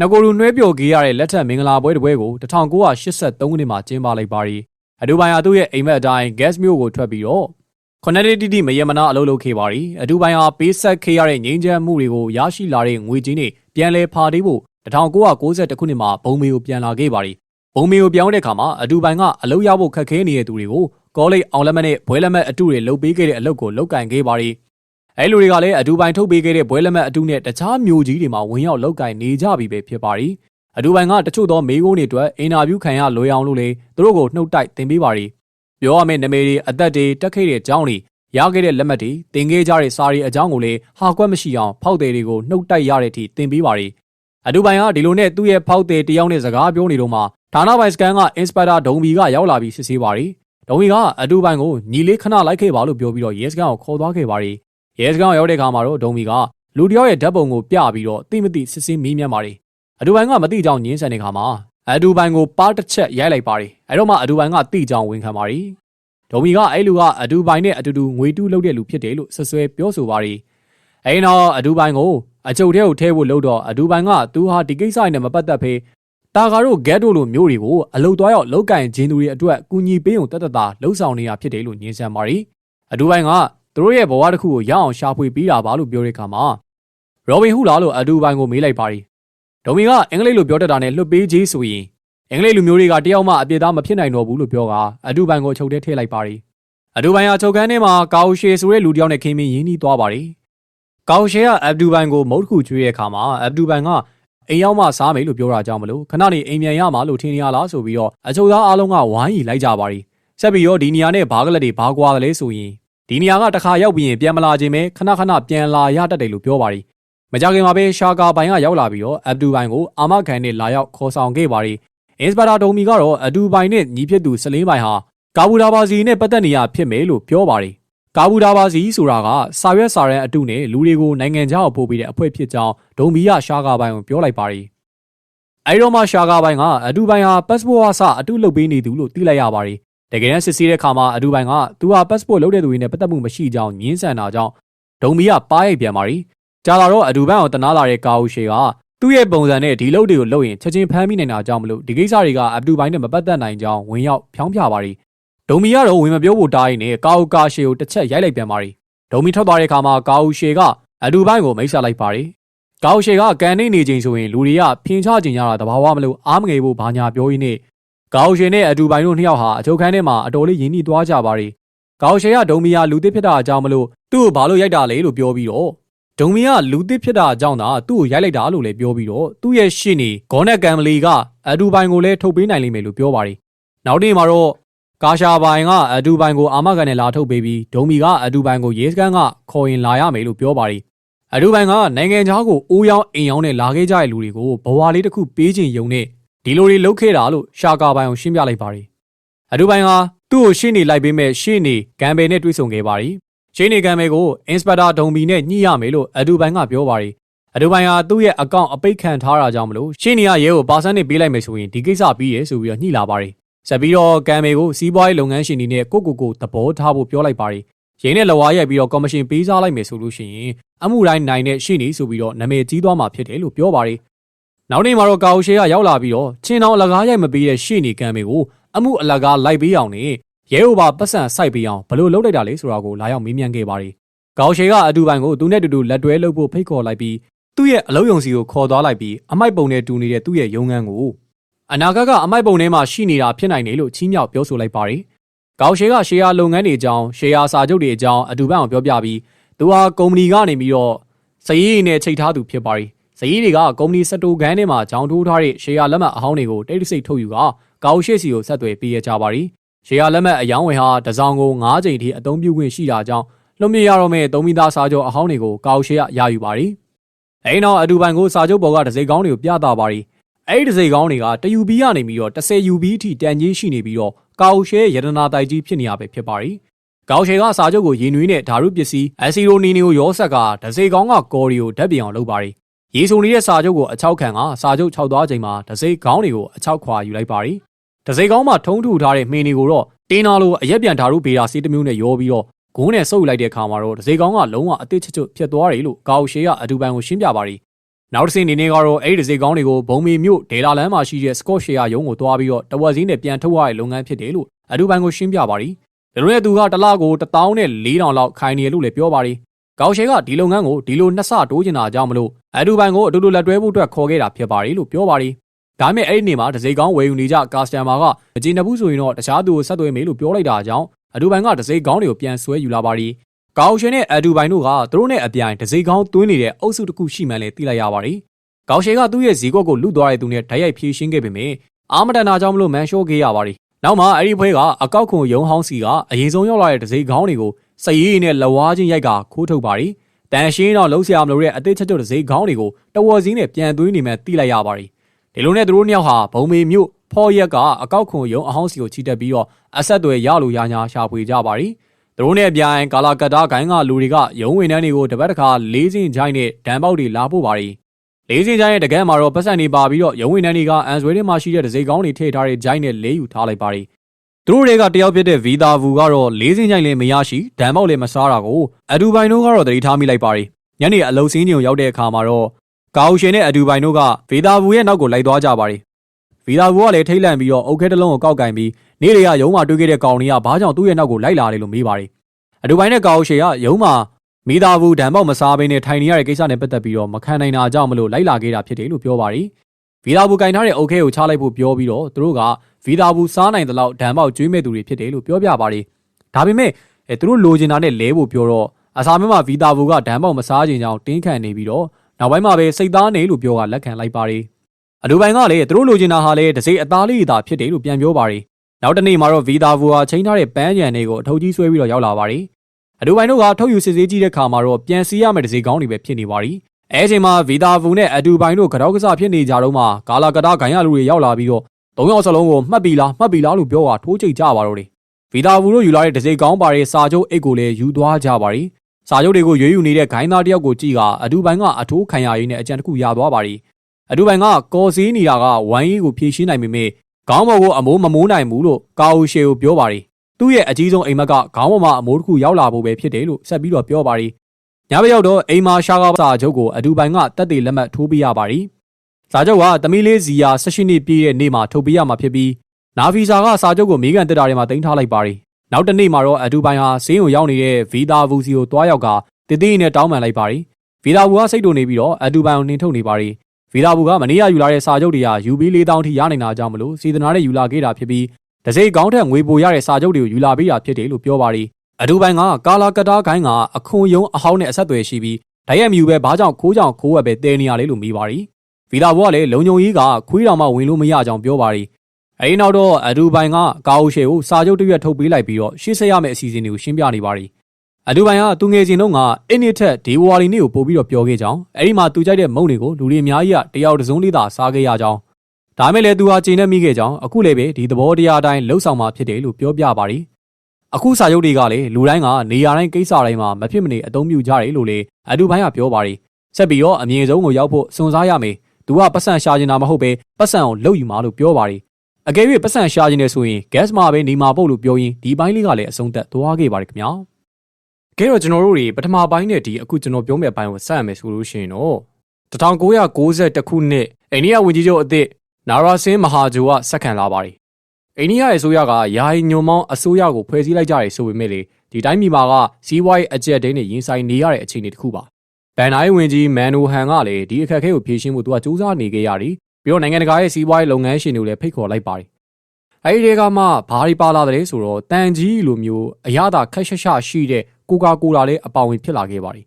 နဂိုလူနှွဲပြော်ခဲ့ရတဲ့လက်ထက်မင်္ဂလာပွဲတစ်ပွဲကို1983ခုနှစ်မှာကျင်းပလိုက်ပါရီအဒူဘိုင်ဟာသူ့ရဲ့အိမ်မက်အတိုင်း gas မျိုးကိုထွက်ပြီးတော့ခொနက်တီတီမယမနာအလုပ်လုပ်ခဲ့ပါရီအဒူဘိုင်ဟာပေးဆက်ခဲ့ရတဲ့ငြိမ်းချမ်းမှုတွေကိုရရှိလာတဲ့ငွေကြေးနဲ့ပြန်လည်ဖာတေးဖို့1990ခုနှစ်မှာဘုံမေကိုပြန်လာခဲ့ပါရီဘုံမေကိုပြောင်းတဲ့အခါမှာအဒူဘိုင်ကအလုပ်ရဖို့ခက်ခဲနေတဲ့သူတွေကို ကောလိပ်အောင်လက်မနဲ့ဘွဲလက်မအတုတွေလုပ်ပေးခဲ့တဲ့အလုပ်ကိုလုပ်ကင်ခဲ့ပါရီအဲလူတွေကလည်းအဒူဘိုင်ထုတ်ပေးခဲ့တဲ့ဘွဲလက်မအတုနဲ့တခြားမျိုးကြီးတွေမှာဝင်ရောက်လုပ်ကင်နေကြပြီပဲဖြစ်ပါရီအဒူဘိုင်ကတချို့သောမေးခွန်းတွေအတွက်အင်တာဗျူးခံရလွယ်အောင်လို့လေသူတို့ကိုနှုတ်တိုက်တင်ပေးပါရီပြောရမယ့်နာမည်တွေအသက်တွေတက်ခဲ့တဲ့အကြောင်းတွေရခဲ့တဲ့လက်မှတ်တွေတင်ခဲ့ကြတဲ့စာရီအကြောင်းကိုလည်းဟာကွက်မရှိအောင်ဖောက်တယ်တွေကိုနှုတ်တိုက်ရတဲ့အထိတင်ပေးပါရီအဒူဘိုင်ကဒီလိုနဲ့သူ့ရဲ့ဖောက်တယ်တယောက်နဲ့စကားပြောနေတော့မှဌာနပိုင်စကန်ကအင်စပက်တာဒုံဘီကရောက်လာပြီးစစ်ဆေးပါရီ ဒုံဘီကအဒူဘိုင်ကိုညီလေးခဏလိုက်ခဲ့ပါလို့ပြောပြီးတော့ရဲစကန်ကိုခေါ်သွားခဲ့ပါရီရဲစကန်ရောက်တဲ့အခါမှာတော့ဒုံဘီကလူတယောက်ရဲ့ဓာတ်ပုံကိုပြပြီးတော့တိမတိစစ်စစ်မေးမြန်းပါရီအဒူဘိုင်ကမသိကြောင်ညင်းဆန်တဲ့ခါမှာအဒူဘိုင်ကိုပါတစ်ချက်ရိုက်လိုက်ပါရီအဲ့တော့မှအဒူဘိုင်ကတိကြောင်ဝင်ခံပါရီဒေါ်မီကအဲ့လူကအဒူဘိုင်နဲ့အတူတူငွေတူးလုပ်တဲ့လူဖြစ်တယ်လို့ဆွဆွဲပြောဆိုပါရီအဲ့တော့အဒူဘိုင်ကိုအချုပ်ထဲကိုထဲဖို့လုပ်တော့အဒူဘိုင်ကသူဟာဒီကိစ္စနဲ့မပတ်သက်ဖေး တာကာတို့ဂက်တို့လိုမျိုးတွေကိုအလုတ်သွားရောက်လောက်ကင်ခြင်းသူတွေအတွက်ကူညီပေးုံတတ်တတာလှုပ်ဆောင်နေတာဖြစ်တယ်လို့ညင်ဆန်ပါရီအဒူဘိုင်ကသူတို့ရဲ့ဘဝတစ်ခုကိုရအောင်ရှာဖွေပေးတာပါလို့ပြောတဲ့အခါမှာရောဘင်ဟူလာလို့အဒူဘိုင်ကိုမေးလိုက်ပါရီဒေါ်မီကအင်္ဂလိပ်လိုပြောတတ်တာနဲ့လွတ်ပေးကြီးဆိုရင်အင်္ဂလိပ်လူမျိုးတွေကတယောက်မှအပြစ်သားမဖြစ်နိုင်တော့ဘူးလို့ပြောကအဒူဘိုင်ကိုချုပ်ထဲထည့်လိုက်ပါရီအဒူဘိုင်ဟာချုပ်ကန်းထဲမှာကာအိုရှေဆိုတဲ့လူတယောက်နဲ့ခင်မင်းရင်းနှီးသွားပါရီကာအိုရှေကအဗ်ဒူဘိုင်ကိုမုတ်တစ်ခုကျွေးတဲ့အခါမှာအဗ်ဒူဘိုင်က အိမ်ရောက်မှစားမယ်လို့ပြောတာကြောင့်မလို့ခဏနေအိမ်ပြန်ရမှာလို့ထင်ရလားဆိုပြီးတော့အချုပ်သားအားလုံးကဝိုင်းရီလိုက်ကြပါရီဆက်ပြီးတော့ဒီနေရာနဲ့ဘားကလက်တွေဘားကွာတယ်လဲဆိုရင်ဒီနေရာကတစ်ခါရောက်ပြီးရင်ပြန်မလာခြင်းပဲခဏခဏပြန်လာရတတ်တယ်လို့ပြောပါရီမကြခင်မှာပဲရှာကာဘိုင်ကရောက်လာပြီးတော့အဗ်ဒူဘိုင်ကိုအာမခံနဲ့လာရောက်ခေါ်ဆောင်ခဲ့ပါရီအင်စပတာဒုံမီကတော့အဒူဘိုင်နဲ့ညီဖြစ်သူစလင်းဘိုင်ဟာကာဘူဒါဘာစီနဲ့ပတ်သက်နေရဖြစ်မယ်လို့ပြောပါတယ် ကာဘူဒါဘာစီဆိုတာကစာရွက်စာရန်အတုနဲ့လူတွေကိုနိုင်ငံခြားကိုပို့ပေးတဲ့အဖွဲ့ဖြစ်ကြောင်းဒုံဘီရရှာကာဘိုင်ကိုပြောလိုက်ပါတယ်အဲဒီတော့မှရှာကာဘိုင်ကအဒူဘိုင်ဟာပတ်စပို့ဝါစာအတုလုပ်ပေးနေသူလို့သိလိုက်ရပါတယ်တကယ်တမ်းစစ်ဆေးတဲ့အခါမှာအဒူဘိုင်ကသူဟာပတ်စပို့လုပ်တဲ့သူတွေနဲ့ပတ်သက်မှုမရှိကြောင်းညင်းဆန်တာကြောင့်ဒုံဘီကပါးရိုက်ပြန်ပါရီကြာလာတော့အဒူဘိုင်ကိုတနာလာတဲ့ကာအိုရှေကသူ့ရဲ့ပုံစံနဲ့ဒီလုပ်တွေကိုလုပ်ရင်ချက်ချင်းဖမ်းမိနိုင်တာကြောင့်မလို့ဒီကိစ္စတွေကအဘဒူဘိုင်းနဲ့မပတ်သက်နိုင်ကြောင်းဝင်ရောက်ဖြောင်းပြပါရီ ဒုံမီကတော့ဝင်မပြောဖို့တားရင်းနဲ့ကာအိုကာရှေကိုတစ်ချက်ရိုက်လိုက်ပြန်ပါရီဒုံမီထွက်သွားတဲ့အခါမှာကာအိုရှေကအဒူဘိုင်းကိုမိတ်ဆက်လိုက်ပါရီကာအိုရှေကကန်နေနေချိန်ဆိုရင်လူတွေကဖင်ချကျင်ကြတာတဘာဝမလို့အားမငယ်ဖို့ဘာညာပြောရင်းနဲ့ကာအိုရှေနဲ့အဒူဘိုင်းတို့နှစ်ယောက်ဟာအချုပ်ခန်းထဲမှာအတော်လေးရင်းနှီးသွားကြပါရီကာအိုရှေကဒုံမီယာလူသစ်ဖြစ်တာအကြောင်းမလို့သူ့ကိုဘာလို့ရိုက်တာလဲလို့ပြောပြီးတော့ဒုံမီကလူသစ်ဖြစ်တာအကြောင်းသာသူ့ကိုရိုက်လိုက်တာလို့လည်းပြောပြီးတော့သူ့ရဲ့ရှင်းနေဂေါနက်ကမ်မလီကအဒူဘိုင်ကိုလည်းထုတ်ပေးနိုင်လိမ့်မယ်လို့ပြောပါတယ်။နောက်နေ့မှာတော့ ကာရှာဘိုင်ကအဒူဘိုင်ကိုအာမခံနဲ့လာထုတ်ပေးပြီးဒုံမီကအဒူဘိုင်ကိုရေးစကန်ကခေါ်ရင်လာရမယ်လို့ပြောပါတယ်။အဒူဘိုင်ကနိုင်ငံခြားကိုအိုးရောင်းအိမ်ရောင်းနဲ့လာခဲ့ကြတဲ့လူတွေကိုဘဝလေးတစ်ခုပေးခြင်းယုံနဲ့ဒီလိုတွေလုပ်ခဲ့တာလို့ရှာကာဘိုင်ကိုရှင်းပြလိုက်ပါတယ်။အဒူဘိုင်ကသူ့ကိုရှင်းနေလိုက်ပေးမဲ့ရှင်းနေဂမ်ဘယ်နဲ့တွေ့ဆုံခဲ့ပါတယ်။ရှင်းနေဂမ်ဘယ်ကိုအင်စပက်တာဒုံဘီနဲ့ညှိရမယ်လို့အဒူဘိုင်ကပြောပါတယ်အဒူဘိုင်ဟာသူ့ရဲ့အကောင့်အပိတ်ခံထားတာကြောင့်မလို့ရှင်းနေရရဲကိုပါစန်းနဲ့ပေးလိုက်မယ်ဆိုရင်ဒီကိစ္စပြီးရဆိုပြီးတော့ညှိလာပါတယ် ဆက်ပြီးတော့ကံမေကိုစီးပွားရေးလုပ်ငန်းရှင်တွေနဲ့ကိုကိုကိုသဘောထားဖို့ပြောလိုက်ပါတယ်ရင်းနဲ့လဝါရိုက်ပြီးတော့ကော်မရှင်ပေးစားလိုက်မယ်ဆိုလို့ရှိရင်အမှုတိုင်းနိုင်တဲ့ရှိနေဆိုပြီးတော့နာမည်ကြီးသွားမှာဖြစ်တယ်လို့ပြောပါတယ်။နောက်နေ့မှာတော့ကာအိုရှေကရောက်လာပြီးတော့ချင်းတောင်အလကားရိုက်မပေးတဲ့ရှိနေကံတွေကိုအမှုအလကားလိုက်ပေးအောင်နဲ့ရဲဥပါပတ်စံစိုက်ပေးအောင်ဘယ်လိုလုပ်လိုက်တာလဲဆိုတာကိုလာရောက်မေးမြန်းခဲ့ပါတယ်။ကာအိုရှေကအတူပိုင်ကိုသူနဲ့တူတူလက်တွဲလုပ်ဖို့ဖိတ်ခေါ်လိုက်ပြီးသူ့ရဲ့အလုံးယုံစီကိုခေါ်သွားလိုက်ပြီးအမိုက်ပုံနဲ့တူနေတဲ့သူ့ရဲ့ရုံးခန်းကို အနာဂတ်ကအမိုက်ပုံထဲမှာရှိနေတာဖြစ်နိုင်တယ်လို့ချီးမြှောက်ပြောဆိုလိုက်ပါတယ်။ကောက်ရှေကရှေယာလုပ်ငန်းတွေအကြောင်းရှေယာစာချုပ်တွေအကြောင်းအတူပန်းအောင်ပြောပြပြီးသူဟာကုမ္ပဏီကနေပြီးတော့စည်ရည်နဲ့ချိန်ထားသူဖြစ်ပါတယ်။စည်ရည်တွေကကုမ္ပဏီစတိုခန်းထဲမှာကြောင်ထိုးထားတဲ့ရှေယာလက်မှတ်အဟောင်းတွေကိုတိတ်တဆိတ်ထုတ်ယူကကောက်ရှေစီကိုဆက်သွယ်ပေးရကြပါတယ်။ရှေယာလက်မှတ်အယောင်းဝယ်ဟာတစောင်းကို9ချိန်ထိအသုံးပြုခွင့်ရှိတာကြောင့်လွန်မြေရတော့မဲ့သုံးမိသားစာချုပ်အဟောင်းတွေကိုကောက်ရှေကရယူပါတယ်။အဲဒီနောက်အတူပိုင်ကိုစာချုပ်ပေါ်ကဒစိကောင်းတွေကိုပြသပါတယ်။ အဲဒီဒစိကောင်းတွေကတယူဘီကနေပြီးတော့10ယူဘီအထိတန်ကြီးရှိနေပြီးတော့ကောက်ရှဲရတနာတိုက်ကြီးဖြစ်နေရပဲဖြစ်ပါတယ်။ကောက်ရှဲကစာချုပ်ကိုရင်နွေးနဲ့ဓာရုပစ္စည်းအက်ဆီရိုနီနီကိုရောဆက်ကဒစိကောင်းကကော်ရီကိုဓာတ်ပြအောင်လုပ်ပါတယ်။ရေဆုံနေတဲ့စာချုပ်ကိုအချောက်ခံကစာချုပ်၆သွားချိန်မှာဒစိကောင်းတွေကိုအချောက်ခွာယူလိုက်ပါတယ်။ဒစိကောင်းမှာထုံးထူထားတဲ့မှင်တွေကိုတော့တင်းနာလိုအရက်ပြန်ဓာရုဘေတာစီးတစ်မျိုးနဲ့ရောပြီးတော့ဂုံးနဲ့ဆုပ်လိုက်တဲ့အခါမှာတော့ဒစိကောင်းကလုံးဝအသစ်ချွတ်ချွတ်ဖြစ်သွားတယ်လို့ကောက်ရှဲကအတူပန်ကိုရှင်းပြပါတယ်။ နောက်တစ်ဆင့်အနေနဲ့ကတော့အဲ့ဒီဒစိကောင်းတွေကိုဘုံမီမြို့ဒေလာလန်မှာရှိတဲ့ Scotia ရုံးကိုတွားပြီးတော့တဝက်စည်းနဲ့ပြန်ထုတ်ရတဲ့လုပ်ငန်းဖြစ်တယ်လို့အတူပန်ကိုရှင်းပြပါတယ်။ဒါလိုနဲ့သူကတစ်လကို1000နဲ့4000လောက်ခိုင်နေလို့လည်းပြောပါတယ်။ကောက်ရှဲကဒီလုပ်ငန်းကိုဒီလိုနှစ်ဆတိုးချင်တာကြောင့်မလို့အတူပန်ကိုအတူတူလက်တွဲဖို့အတွက်ခေါ်ခဲ့တာဖြစ်ပါတယ်လို့ပြောပါတယ်။ဒါပေမဲ့အဲ့ဒီနေ့မှာဒစိကောင်းဝယ်ယူနေကြကာစတန်မာကမကြည်နဘူးဆိုရင်တော့တခြားသူကိုဆက်သွယ်မေးလို့ပြောလိုက်တာကြောင့်အတူပိုင်ကဒစိကောင်းတွေကိုပြန်ဆွဲယူလာပါရီ။ ကောက်ရှင်နဲ့အတူပိုင်တို့ကသူတို့နဲ့အပြိုင်ဒစိကောင်းသွင်းနေတဲ့အုပ်စုတစ်ခုရှိမှန်းလည်းသိလိုက်ရပါရီ။ကောက်ရှင်ကသူ့ရဲ့ဈေးကွက်ကိုလူသွားတဲ့သူနဲ့ဓာတ်ရိုက်ဖြေရှင်းခဲ့ပေမယ့်အာမတန်နာကြောင့်မလို့မန်ရှိုးခဲ့ရပါရီ။နောက်မှအဲ့ဒီဖွဲကအကောက်ခွန်ယုံဟောင်းစီကအရင်ဆုံးရောက်လာတဲ့ဒစိကောင်းတွေကိုစည်ရည်နဲ့လဝါးချင်းရိုက်ကခိုးထုတ်ပါရီ။တန်ရှင်းတော့လုံးဆရာမလို့တဲ့အသေးချက်ချက်ဒစိကောင်းတွေကိုတဝော်စည်းနဲ့ပြန်သွင်းနေမှသိလိုက်ရပါရီ။ဒီလိုနဲ့သူတို့နှစ်ယောက်ဟာဘုံမေမြို့ဖော်ရက်ကအကောက်ခွန်ယုံအဟောင်းစီကိုချီတက်ပြီးတော့အဆက်အသွယ်ရလို့ရညာရှာဖွေကြပါရီ။ သူတို့နဲ့အပြိုင်ကာလာကတာဂိုင်းကလူတွေကယုံဝင်တန်းတွေကိုတပတ်တစ်ခါလေးစင်ချိုင်းနဲ့ဒံပေါက်တွေလာပို့ပါရီ။လေးစင်ချိုင်းရဲ့တကယ်မှာတော့ပတ်စံနေပါပြီးတော့ယုံဝင်တန်းတွေကအန်ဆွဲထဲမှာရှိတဲ့ဒစိကောင်းတွေထည့်ထားတဲ့ဂျိုင်းနဲ့လေးယူထားလိုက်ပါရီ။သူတို့တွေကတယောက်ဖြစ်တဲ့ဗီတာဗူကတော့လေးစင်ချိုင်းလည်းမရရှိဒံပေါက်လည်းမစားတာကိုအဒူပိုင်တို့ကတော့တတိထားမိလိုက်ပါရီ။ညနေအလုံစင်းကြီးကိုရောက်တဲ့အခါမှာတော့ကာအိုရှင်နဲ့အဒူပိုင်တို့ကဗီတာဗူရဲ့နောက်ကိုလိုက်သွားကြပါရီ။ဗီတာဗူကလည်းထိတ်လန့်ပြီးတော့အုတ်ခဲတစ်လုံးကိုကောက်ကင်ပြီး နေတွေကရုံးမှာတွေ့ခဲ့တဲ့ကောင်တွေကဘာကြောင့်သူ့ရဲ့နောက်ကိုလိုက်လာတယ်လို့မေးပါတယ်။အတူပိုင်းနဲ့ကာအိုရှေကရုံးမှာမိသားစုဒဏ်ပေါက်မစားဘဲနဲ့ထိုင်နေရတဲ့ကိစ္စနဲ့ပတ်သက်ပြီးတော့မခံနိုင်တာကြောင့်မလို့လိုက်လာခဲ့တာဖြစ်တယ်လို့ပြောပါတယ်။ဗီဒါဘူးကင်ထားတဲ့အုတ်ခဲကိုချလိုက်ဖို့ပြောပြီးတော့သူတို့ကဗီဒါဘူးစားနိုင်တဲ့လောက်ဒဏ်ပေါက်ကျွေးမဲ့သူတွေဖြစ်တယ်လို့ပြောပြပါတယ်။ဒါပေမဲ့အဲသူတို့လိုချင်တာနဲ့လဲဖို့ပြောတော့အစာမမှာဗီဒါဘူးကဒဏ်ပေါက်မစားခြင်းကြောင့်တင်းခံနေပြီးတော့နောက်ပိုင်းမှာပဲစိတ်သားနေလို့ပြောကလက်ခံလိုက်ပါတယ်။အတူပိုင်းကလည်းသူတို့လိုချင်တာဟာလည်းတစိအသားလေးသာဖြစ်တယ်လို့ပြန်ပြောပါတယ်။ နောက်တနေ့မှာတော့ဗီတာဗူဟာချိန်ထားတဲ့ပန်းကြံတွေကိုအထုပ်ကြီးဆွဲပြီးတော့ရောက်လာပါတယ်။အတူပိုင်းတို့ကထုတ်ယူစစ်ဆေးကြည့်တဲ့ခါမှာတော့ပြန်စီးရမယ့်တစိကောင်းတွေပဲဖြစ်နေပါရီ။အဲချိန်မှာဗီတာဗူနဲ့အတူပိုင်းတို့ကြောက်ကစားဖြစ်နေကြတော့မှကာလာကတာဂိုင်းရလူတွေရောက်လာပြီးတော့သုံးယောက်စလုံးကိုမှတ်ပြီလားမှတ်ပြီလားလို့ပြောတာထိုးချိတ်ကြပါတော့တယ်။ဗီတာဗူတို့ယူလာတဲ့တစိကောင်းပါတဲ့စာချုပ်အိတ်ကိုလည်းယူသွားကြပါရီ။စာချုပ်တွေကိုရွေးယူနေတဲ့ဂိုင်းသားတယောက်ကိုကြည့်ကအတူပိုင်းကအထိုးခံရရင်းနဲ့အကြံတစ်ခုရသွားပါရီ။အတူပိုင်းကကော်စည်းနေတာကဝိုင်းကြီးကိုဖြည့်ရှင်းနိုင်ပေမဲ့ ခေါင်းပေါ်ကိုအမိုးမမိုးနိုင်ဘူးလို့ကာအိုရှေကိုပြောပါတယ်။သူ့ရဲ့အကြီးဆုံးအိမ်မက်ကခေါင်းပေါ်မှာအမိုးတစ်ခုရောက်လာဖို့ပဲဖြစ်တယ်လို့ဆက်ပြီးတော့ပြောပါတယ်။ညဘက်ရောက်တော့အိမ်မာရှာကစာချုပ်ကိုအတူပိုင်ကတက်တေလက်မှတ်ထိုးပေးရပါတယ်။စာချုပ်ကသမီးလေးဇီယာ၁၈နှစ်ပြည့်တဲ့နေ့မှာထုတ်ပေးရမှာဖြစ်ပြီးနာဗီစာကစာချုပ်ကိုမိကန်တက်တာတွေမှာတင်ထားလိုက်ပါတယ်။နောက်တစ်နေ့မှာတော့အတူပိုင်ဟာစင်းကိုရောက်နေတဲ့ဗီတာဗူစီကိုတွားရောက်ကတည်တည်နဲ့တောင်းပန်လိုက်ပါတယ်။ဗီတာဗူကစိတ်တုန်နေပြီးတော့အတူပိုင်ကိုနှင်ထုတ်နေပါတယ် ဗီလာဘူကမနေ့ကယူလာတဲ့စာချုပ်တွေက UB 4000ထိရနိုင်တာကြောင့်မလို့စီဒနာနဲ့ယူလာခဲ့တာဖြစ်ပြီးတစိကောင်းထက်ငွေပိုရတဲ့စာချုပ်တွေကိုယူလာပေးတာဖြစ်တယ်လို့ပြောပါရီအတူပိုင်းကကာလာကတားခိုင်းကအခွန်ယုံအဟောင်းနဲ့အဆက်အသွယ်ရှိပြီးဒိုင်ရမြူပဲဘာကြောင့်ခိုးကြောင့်ခိုးဝက်ပဲတဲနေရလဲလို့မေးပါရီဗီလာဘူကလည်းလုံုံကြီးကခွေးတော်မှဝင်လို့မရကြောင်းပြောပါရီအဲဒီနောက်တော့အတူပိုင်းကကာအိုရှေကိုစာချုပ်တရွက်ထုတ်ပေးလိုက်ပြီးတော့ရှေ့ဆက်ရမယ့်အစီအစဉ်တွေကိုရှင်းပြနေပါရီ အတူပိုင်းကသူငယ်ချင်းတို့ကအင်းနစ်ထက်ဒေဝါလီနေ့ကိုပို့ပြီးတော့ပြောခဲ့ကြောင်းအဲ့ဒီမှာသူကြိုက်တဲ့မုံတွေကိုလူတွေအများကြီးကတယောက်တစ်စုံလေးသာစားခဲ့ရကြောင်းဒါမဲ့လည်းသူဟာချိန်နဲ့မိခဲ့ကြောင်းအခုလည်းပဲဒီသဘောတရားအတိုင်းလှုပ်ဆောင်มาဖြစ်တယ်လို့ပြောပြပါရီအခုစာရုပ်တွေကလည်းလူတိုင်းကနေရာတိုင်းကိစ္စတိုင်းမှာမဖြစ်မနေအသုံးပြုကြတယ်လို့လေအတူပိုင်းကပြောပါရီဆက်ပြီးတော့အမြင့်ဆုံးကိုရောက်ဖို့စွန့်စားရမယ်သူကပတ်စံရှာနေတာမဟုတ်ပဲပတ်စံကိုလှုပ်ယူမှာလို့ပြောပါရီအကယ်၍ပတ်စံရှာခြင်းနဲ့ဆိုရင် gas မှာပဲနေမှာပို့လို့ပြောရင်ဒီပိုင်းလေးကလည်းအဆုံးသက်သွားခဲ့ပါတယ်ခင်ဗျာ ကဲတော့ကျွန်တော်တို့တွေပထမပိုင်းနဲ့ဒီအခုကျွန်တော်ပြောမယ့်အပိုင်းကိုစရမယ်ဆိုလို့ရှိရင်တော့1990ခုနှစ်အိန္ဒိယဝန်ကြီးချုပ်အသစ်နာရာဆင်းမဟာဂျိုကဆက်ခံလာပါတယ်အိန္ဒိယရဲ့အစိုးရကယာယီညွန်မောင်းအစိုးရကိုဖွဲ့စည်းလိုက်ကြတယ်ဆိုပေမဲ့လေဒီတိုင်းပြည်မှာကစီးပွားရေးအကျက်ဒိန်းနဲ့ရင်ဆိုင်နေရတဲ့အခြေအနေတစ်ခုပါဘန်နိုင်ဝင်ကြီးမန်နိုဟန်ကလည်းဒီအခက်အခဲကိုဖြေရှင်းဖို့သူကစူးစမ်းနေခဲ့ရတယ်ပြီးတော့နိုင်ငံတကာရဲ့စီးပွားရေးလုပ်ငန်းရှင်တွေကိုလည်းဖိတ်ခေါ်လိုက်ပါတယ်အဲဒီတွေကမှဘာတွေပါလာတယ်ဆိုတော့တန်ကြီးလိုမျိုးအရသာခက်ရှက်ရှရှိတဲ့ ကိုကာကိုလာလည်းအပါဝင်ဖြစ်လာခဲ့ပါတယ်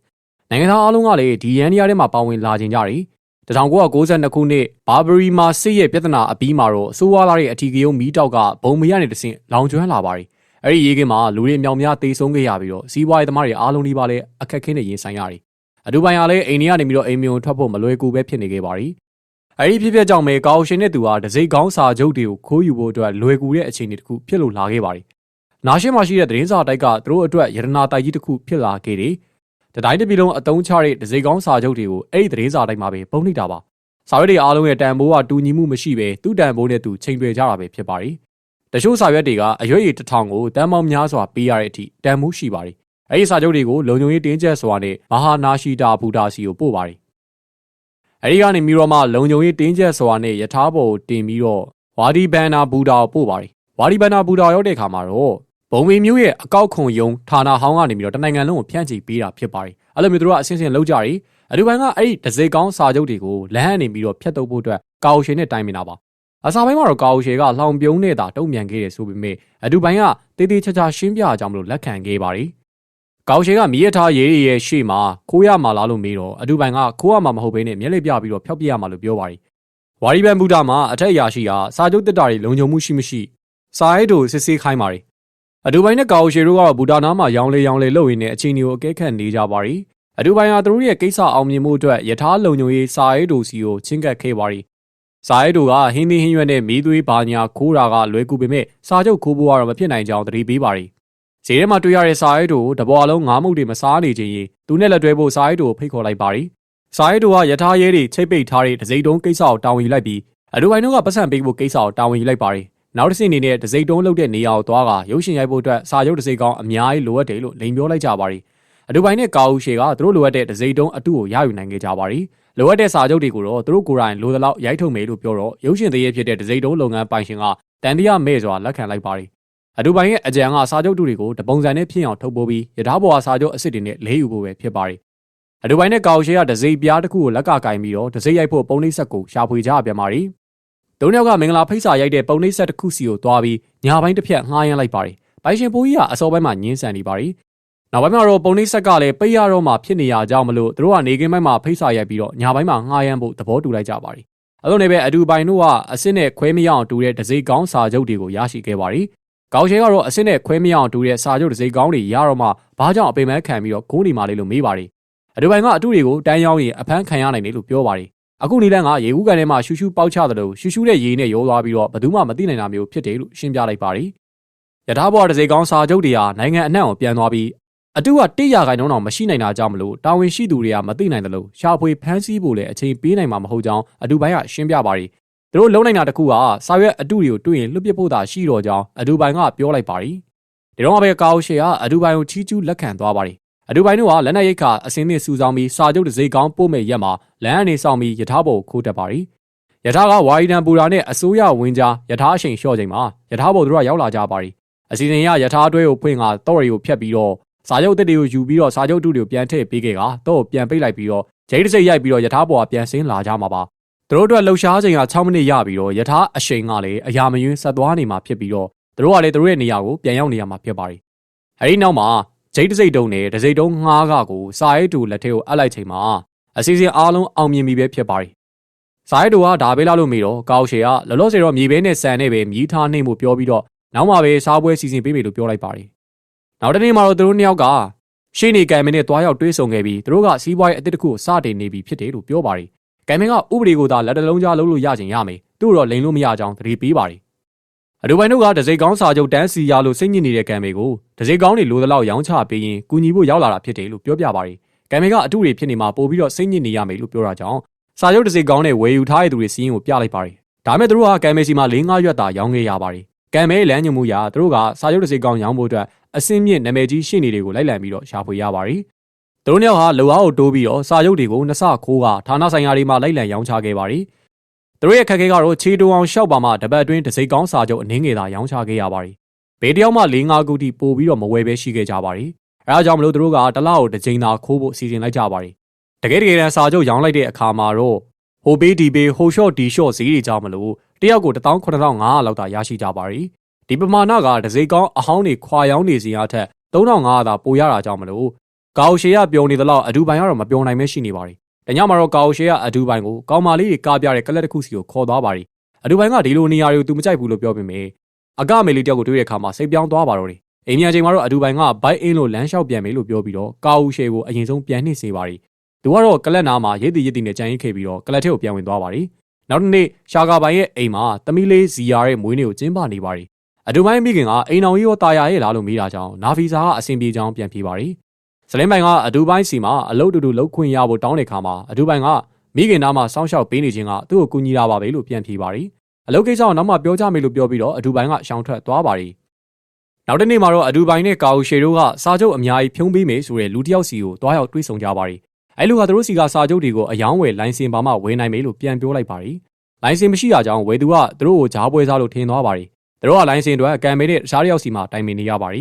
နိုင်ငံသားအားလုံးကလည်းဒီရန်ဒီယာထဲမှာပါဝင်လာခြင်းကြတယ်1992ခုနှစ်ဘာဘရီမှာစစ်ရဲ့ပြဿနာအပြီးမှာတော့အစိုးရသားရဲ့အထီးကယုံမီတောက်ကဘုံမရနေတဆင့်လောင်ကျွမ်းလာပါတယ်။အဲဒီရေးကင်းမှာလူတွေအမြောက်များတေဆုံးခဲ့ရပြီးတော့စီးပွားရေးသမားတွေအားလုံးဒီပါလဲအခက်ခဲနဲ့ရင်ဆိုင်ရတယ်။အဒူပိုင်ကလည်းအိမ်ထဲကနေပြီးတော့အိမ်မျိုးထွက်ဖို့မလွယ်ကူပဲဖြစ်နေခဲ့ပါတယ်။အဲဒီဖြစ်ဖြစ်ကြောင့်ပဲကောက်ရှင်တဲ့သူဟာဒစိတ်ကောင်းစာချုပ်တွေကိုခိုးယူဖို့အတွက်လွယ်ကူတဲ့အခြေအနေတစ်ခုဖြစ်လို့လာခဲ့ပါတယ်။ နာရှင်းမှာရှိတဲ့သတင်းစာတိုက်ကသူတို့အတွက်ရတနာတိုက်ကြီးတစ်ခုဖြစ်လာခဲ့တယ်။တတိုင်းတစ်ပြည်လုံးအတုံးချတဲ့ဒစိကောင်းစာချုပ်တွေကိုအဲ့ဒီသတင်းစာတိုင်းမှာပဲပုံနှိပ်တာပါစာရွက်တွေအားလုံးရဲ့တန်ဖိုးကတူညီမှုမရှိပဲသူ့တန်ဖိုးနဲ့သူချိန်တွယ်ကြတာပဲဖြစ်ပါတယ်တချို့စာရွက်တွေကအရွက်ရည်တစ်ထောင်ကိုတန်ပေါင်းများစွာပေးရတဲ့အထိတန်ဖိုးရှိပါတယ်အဲ့ဒီစာချုပ်တွေကိုလုံခြုံရေးတင်းကျပ်စွာနဲ့မဟာနာရှိတာဘူတာစီကိုပို့ပါတယ်အဲ့ဒီကနေပြီးတော့မှလုံခြုံရေးတင်းကျပ်စွာနဲ့ယထာဘော်တင်ပြီးတော့ဝါဒီဘန်နာဘူတာကိုပို့ပါတယ်ဝါဒီဘန်နာဘူတာရောက်တဲ့အခါမှာတော့ ဘုံမီမျိုးရဲ့အကောက်ခွန်ယုံဌာနဟောင်းကနေပြီးတော့တနိုင်ငံလုံးကိုဖြန့်ချီပေးတာဖြစ်ပါတယ်အဲ့လိုမျိုးတို့ကအစင်းစင်းလောက်ကြတယ်အဒူဘန်ကအဲ့ဒီဒစိကောင်းစာချုပ်တွေကိုလမ်းကနေပြီးတော့ဖျက်တုပ်ဖို့အတွက်ကာအိုရှေနဲ့တိုင်ပင်တာပါအစာပိုင်းမှာတော့ကာအိုရှေကလောင်ပြုံးနေတာတုံ့ပြန်ခဲ့တယ်ဆိုပေမဲ့အဒူဘန်ကတေးသေးချာချာရှင်းပြကြအောင်မလို့လက်ခံခဲ့ပါတယ်ကောက်ရှေကမြေရထားရေးရဲ့ရှေ့မှာခိုးရမှာလားလို့မေးတော့အဒူဘန်ကခိုးရမှာမဟုတ်ဘဲနဲ့မျက်လိပ်ပြပြီးတော့ဖျောက်ပြရမှာလို့ပြောပါတယ်ဝါရီဘန်ဘူတာမှာအထက်အရာရှိဟာစာချုပ်တက်တာတွေလုံခြုံမှုရှိမရှိစာရိုက်တို့စစ်ဆေးခိုင်းပါတယ် အဒူဘိုင်နဲ့ကာအိုရှေတို့ကတော့ဘူတာနာမှာရောင်းလေရောင်းလေလုပ်ရင်းနဲ့အချိန်တွေကိုအကဲခတ်နေကြပါရီအဒူဘိုင်ဟာသူတို့ရဲ့ကိစ္စအောင်မြင်မှုအတွက်ယထာလုံညုံရေးစာရေးတို့စီကိုချင်းကပ်ခဲ့ပါရီစာရေးတို့ကဟင်းသီးဟင်းရွက်နဲ့မီးသွေးဘာညာခိုးတာကလွယ်ကူပေမဲ့စာချုပ်ခိုးဖို့ကတော့မဖြစ်နိုင်ကြောင်းသတိပေးပါရီဈေးထဲမှာတွေ့ရတဲ့စာရေးတို့တဘောအလုံးငါးမုတ်တွေမစားနေခြင်းရင်သူနဲ့လက်တွဲဖို့စာရေးတို့ဖိတ်ခေါ်လိုက်ပါရီစာရေးတို့ကယထာရဲတွေချိတ်ပိတ်ထားတဲ့ဒစိမ့်တုံးကိစ္စကိုတာဝန်ယူလိုက်ပြီးအဒူဘိုင်တို့ကပတ်စံပေးဖို့ကိစ္စကိုတာဝန်ယူလိုက်ပါရီ နောက်တစ်ဆင့်အနေနဲ့ဒစိမ့်တုံးလုပ်တဲ့နေရာကိုသွားကရုပ်ရှင်ရိုက်ဖို့အတွက်စာချုပ်ဒစိမ့်ကောင်းအများကြီးလိုအပ်တယ်လို့လိန်ပြောလိုက်ကြပါရီအဒူဘိုင်နဲ့ကာဦးရှေကသူတို့လိုအပ်တဲ့ဒစိမ့်တုံးအတုကိုရယူနိုင်ခဲ့ကြပါရီလိုအပ်တဲ့စာချုပ်တွေကိုတော့သူတို့ကိုယ်တိုင်လိုသလောက်ရိုက်ထုတ်မယ်လို့ပြောတော့ရုပ်ရှင်တရေဖြစ်တဲ့ဒစိမ့်တုံးလုပ်ငန်းပိုင်ရှင်ကတန်တရားမဲ့စွာလက်ခံလိုက်ပါရီအဒူဘိုင်ရဲ့အကြံကစာချုပ်တူတွေကိုတပုံစံနဲ့ဖြစ်အောင်ထုတ်ပိုးပြီးရထားပေါ်ကစာချုပ်အစ်စ်တွေနဲ့လေးယူဖို့ပဲဖြစ်ပါရီအဒူဘိုင်နဲ့ကာဦးရှေကဒစိမ့်ပြားတစ်ခုကိုလက်ကကင်ပြီးတော့ဒစိမ့်ရိုက်ဖို့ပုံနှိပ်ဆက်ကိုရှာဖွေကြပြန်ပါရီ သုံးယောက်ကမင်္ဂလာဖိတ်စာရိုက်တဲ့ပုံနှိပ်ဆက်တစ်ခုစီကိုသွားပြီးညာပိုင်းတစ်ဖြတ်ငှားရမ်းလိုက်ပါတယ်။ပိုင်ရှင်ပိုးကြီးကအစောပိုင်းမှာညင်းဆန်နေပါတယ်။နောက်ပိုင်းမှာတော့ပုံနှိပ်ဆက်ကလည်းပိတ်ရတော့မှဖြစ်နေရကြောင်းမလို့သူတို့ကနေကင်းပိုင်းမှာဖိတ်စာရိုက်ပြီးတော့ညာပိုင်းမှာငှားရမ်းဖို့သဘောတူလိုက်ကြပါတယ်။အဲလိုနဲ့ပဲအတူပိုင်တို့ကအစ်စ်နဲ့ခွဲမရအောင်တူတဲ့ဒစိကောင်းစာချုပ်တွေကိုရရှိခဲ့ပါတယ်။ကောင်းချေကတော့အစ်စ်နဲ့ခွဲမရအောင်တူတဲ့စာချုပ်ဒစိကောင်းတွေရတော့မှဘာကြောင့်အပိမန်းခံပြီးတော့ဂိုးနေမှလေးလို့မေးပါတယ်။အတူပိုင်ကအတူတွေကိုတန်းရောင်းရင်အဖမ်းခံရနိုင်တယ်လို့ပြောပါတယ် အခုနီလန်ကရေဦးကန်ထဲမှာရှူရှူပေါက်ချတယ်လို့ရှူရှူတဲ့ရေနဲ့ရောသွားပြီးတော့ဘယ်သူမှမသိနိုင်တာမျိုးဖြစ်တယ်လို့ရှင်းပြလိုက်ပါတယ်။ယထာဘော်တစေကောင်းစာချုပ်တွေဟာနိုင်ငံအနှံ့ကိုပြန်သွားပြီးအတူကတိရခိုင်နှုန်းတော့မရှိနိုင်တာကြောင့်မလို့တာဝန်ရှိသူတွေကမသိနိုင်တယ်လို့ရှာဖွေဖမ်းဆီးဖို့လည်းအချိန်ပေးနိုင်မှာမဟုတ်ကြောင်းအတူပိုင်းကရှင်းပြပါတယ်။သူတို့လုံနိုင်တာတခုကစာရွက်အတူတွေကိုတွေ့ရင်လွတ်ပစ်ဖို့သာရှိတော့ကြောင်းအတူပိုင်းကပြောလိုက်ပါတယ်။ဒီတော့ပဲကာအိုရှေကအတူပိုင်းကိုချီးကျူးလက်ခံသွားပါတယ် အဒူဘိုင်တို့ကလက်နက်ရိတ်ခါအစင်းသစ်စူဆောင်းပြီးစာချုပ်တစ်စိတ်ကောင်းပို့မဲ့ရက်မှာလမ်းအနေဆောင်ပြီးယထာဘော်ခိုးတက်ပါရီယထာကဝါရီဒန်ပူရာနဲ့အစိုးရဝင်ကြားယထာအချိန်လျှော့ချိန်မှာယထာဘော်တို့ကရောက်လာကြပါရီအစီအစဉ်ရယထာအတွဲကိုဖွင့်ကတော့ရီကိုဖျက်ပြီးတော့စာချုပ်တစ်တွေကိုယူပြီးတော့စာချုပ်တူတွေကိုပြန်ထည့်ပေးခဲ့ကတော့ပြန်ပိတ်လိုက်ပြီးတော့ဂျိတ်တစ်စိတ်ရိုက်ပြီးတော့ယထာဘော်ကပြန်ဆင်းလာကြမှာပါသူတို့အတွက်လှုပ်ရှားချိန်က6မိနစ်ရပြီးတော့ယထာအချိန်ကလည်းအရာမယွင်းဆက်သွားနေမှာဖြစ်ပြီးတော့သူတို့ကလည်းသူတို့ရဲ့နေရာကိုပြန်ရောက်နေရမှာဖြစ်ပါရီအဲဒီနောက်မှာ ဂျိတ်တစိတ်တုံးနဲ့တစိတ်တုံးငှားကကိုစာရဲတူလက်ထဲကိုအပ်လိုက်ချိန်မှာအစီအစဉ်အားလုံးအောင်မြင်ပြီပဲဖြစ်ပါတယ်။စာရဲတူကဒါပဲလားလို့မေးတော့ကောက်ရှေကလောလောဆယ်တော့မြေပဲနဲ့ဆန်နဲ့ပဲမြည်ထားနှိမ့်မှုပြောပြီးတော့နောက်မှပဲစားပွဲစီစဉ်ပေးမယ်လို့ပြောလိုက်ပါတယ်။နောက်တနေ့မှာတော့သူတို့နှစ်ယောက်ကရှေ့နေကံမင်းနဲ့တွားရောက်တွေးဆုံခဲ့ပြီးသူတို့ကစီးပွားရေးအသစ်တစ်ခုကိုစတင်နေပြီဖြစ်တယ်လို့ပြောပါတယ်။ကံမင်းကဥပဒေကိုသာလက်တလုံးကြားလုပ်လို့ရချင်ရမယ်။သူ့တော့လိန်လို့မရကြောင်းသတိပေးပါတယ် အဒူဘိုင်တို့ကဒစိကောင်းစာချုပ်တန်းစီရလို့စိတ်ညစ်နေတဲ့ကံမေကိုဒစိကောင်းတွေလိုသလောက်ရောင်းချပေးရင်ကူညီဖို့ရောက်လာတာဖြစ်တယ်လို့ပြောပြပါတယ်။ကံမေကအတူတွေဖြစ်နေမှာပို့ပြီးတော့စိတ်ညစ်နေရမယ်လို့ပြောတာကြောင့်စာချုပ်ဒစိကောင်းနဲ့ဝယ်ယူထားတဲ့သူတွေစီးရင်ကိုပြလိုက်ပါတယ်။ဒါမဲ့သူတို့ကကံမေစီမှာ၄-၅ရွက်သာရောင်းခဲ့ရပါတယ်။ကံမေလမ်းညွှန်မှုရသူတို့ကစာချုပ်ဒစိကောင်းရောင်းဖို့အတွက်အစင်းမြင့်နာမည်ကြီးရှင်းနေတွေကိုလိုက်လံပြီးတော့ရှာဖွေရပါတယ်။သူတို့နှစ်ယောက်ဟာလောအားကိုတိုးပြီးတော့စာချုပ်တွေကိုနှစ်ဆခိုးကဌာနဆိုင်ရာတွေမှာလိုက်လံရောင်းချခဲ့ပါတယ်။ သူတို့ရဲ့ခက်ခဲကတော့ခြေတုံအောင်ရှောက်ပါမှတပတ်အတွင်းတစိမ့်ကောင်းစာချုပ်အနှင်းငယ်သာရောင်းချခဲ့ရပါတယ်။ဘေးတယောက်မှ၄၅ခုထိပို့ပြီးတော့မဝယ်ပဲရှိခဲ့ကြပါတယ်။အဲဒါကြောင့်မလို့သူတို့ကတစ်လောက်တစ်ကြိမ်သာခိုးဖို့စီစဉ်လိုက်ကြပါတယ်။တကယ်တကယ်တမ်းစာချုပ်ရောင်းလိုက်တဲ့အခါမှာတော့ဟိုဘေးဒီဘေးဟိုရှော့ဒီရှော့ဈေးတွေကြောင့်မလို့တယောက်ကို18500လောက်သာရရှိကြပါတယ်။ဒီပမာဏကဒစိကောင်းအဟောင်းတွေခွာရောင်းနေစီရထက်3500သာပိုရတာကြောင့်မလို့ကာအိုရှေရပြောနေသလောက်အဒူပိုင်ကတော့မပြောနိုင်မဲရှိနေပါတယ်။ တညမှာတော့ကာအိုရှေကအဒူပိုင်ကိုကောင်မာလေးတွေကားပြတဲ့ကလပ်တစ်ခုစီကိုခေါ်သွားပါတယ်။အဒူပိုင်ကဒီလိုနေရာတွေကိုသူမကြိုက်ဘူးလို့ပြောပေမဲ့အကမေလေးတယောက်ကိုတွေ့တဲ့အခါမှာစိတ်ပြောင်းသွားပါတော့တယ်။အိမ်မြန်ချိန်မှာတော့အဒူပိုင်ကဘိုက်အင်းလို့လမ်းလျှောက်ပြန်မယ်လို့ပြောပြီးတော့ကာအိုရှေကိုအရင်ဆုံးပြန်နှိမ့်စေပါတယ်။သူကတော့ကလပ်နာမှာရိတ်တည်ရိတ်တည်နဲ့ကြံရင်ခဲ့ပြီးတော့ကလပ်ထဲကိုပြန်ဝင်သွားပါတယ်။နောက်တစ်နေ့ရှာကာပိုင်ရဲ့အိမ်မှာသမီးလေးဇီယာရဲ့မွေးနေ့ကိုကျင်းပနေပါတယ်။အဒူပိုင်းမိခင်ကအိမ်အောင်ကြီးရောတာယာရဲ့လားလို့မေးတာကြောင့်နာဖီစာကအဆင်ပြေကြောင်းပြန်ဖြေပါတယ်။ ဇလင်းပိုင်ကအဒူပိုင်းစီမှာအလုတ်တူတူလှုပ်ခွင့်ရဖို့တောင်းတဲ့ခါမှာအဒူပိုင်းကမိခင်သားမှာစောင်းရှောက်ပေးနေခြင်းကသူ့ကိုကူညီတာပါပဲလို့ပြန်ဖြေပါတယ်။အလုတ်ကိစ္စကိုနောက်မှပြောကြမယ်လို့ပြောပြီးတော့အဒူပိုင်းကရှောင်ထွက်သွားပါတယ်။နောက်တစ်နေ့မှာတော့အဒူပိုင်းနဲ့ကာအိုရှေတို့ကစာချုပ်အများကြီးဖြုံးပေးမယ်ဆိုတဲ့လူတစ်ယောက်စီကိုတွားရောက်တွေ့ဆုံကြပါတယ်။အဲလူကသူတို့စီကစာချုပ်တွေကိုအယောင်းဝယ်လိုင်စင်ပါမှဝယ်နိုင်မယ်လို့ပြန်ပြောလိုက်ပါတယ်။လိုင်စင်မရှိတာကြောင့်ဝယ်သူကသူတို့ကိုဂျားပွဲစားလို့ထင်သွားပါတယ်။သူတို့ကလိုင်စင်အတွက်ကံပေးတဲ့တခြားတစ်ယောက်စီမှာတိုင်ပင်နေရပါတ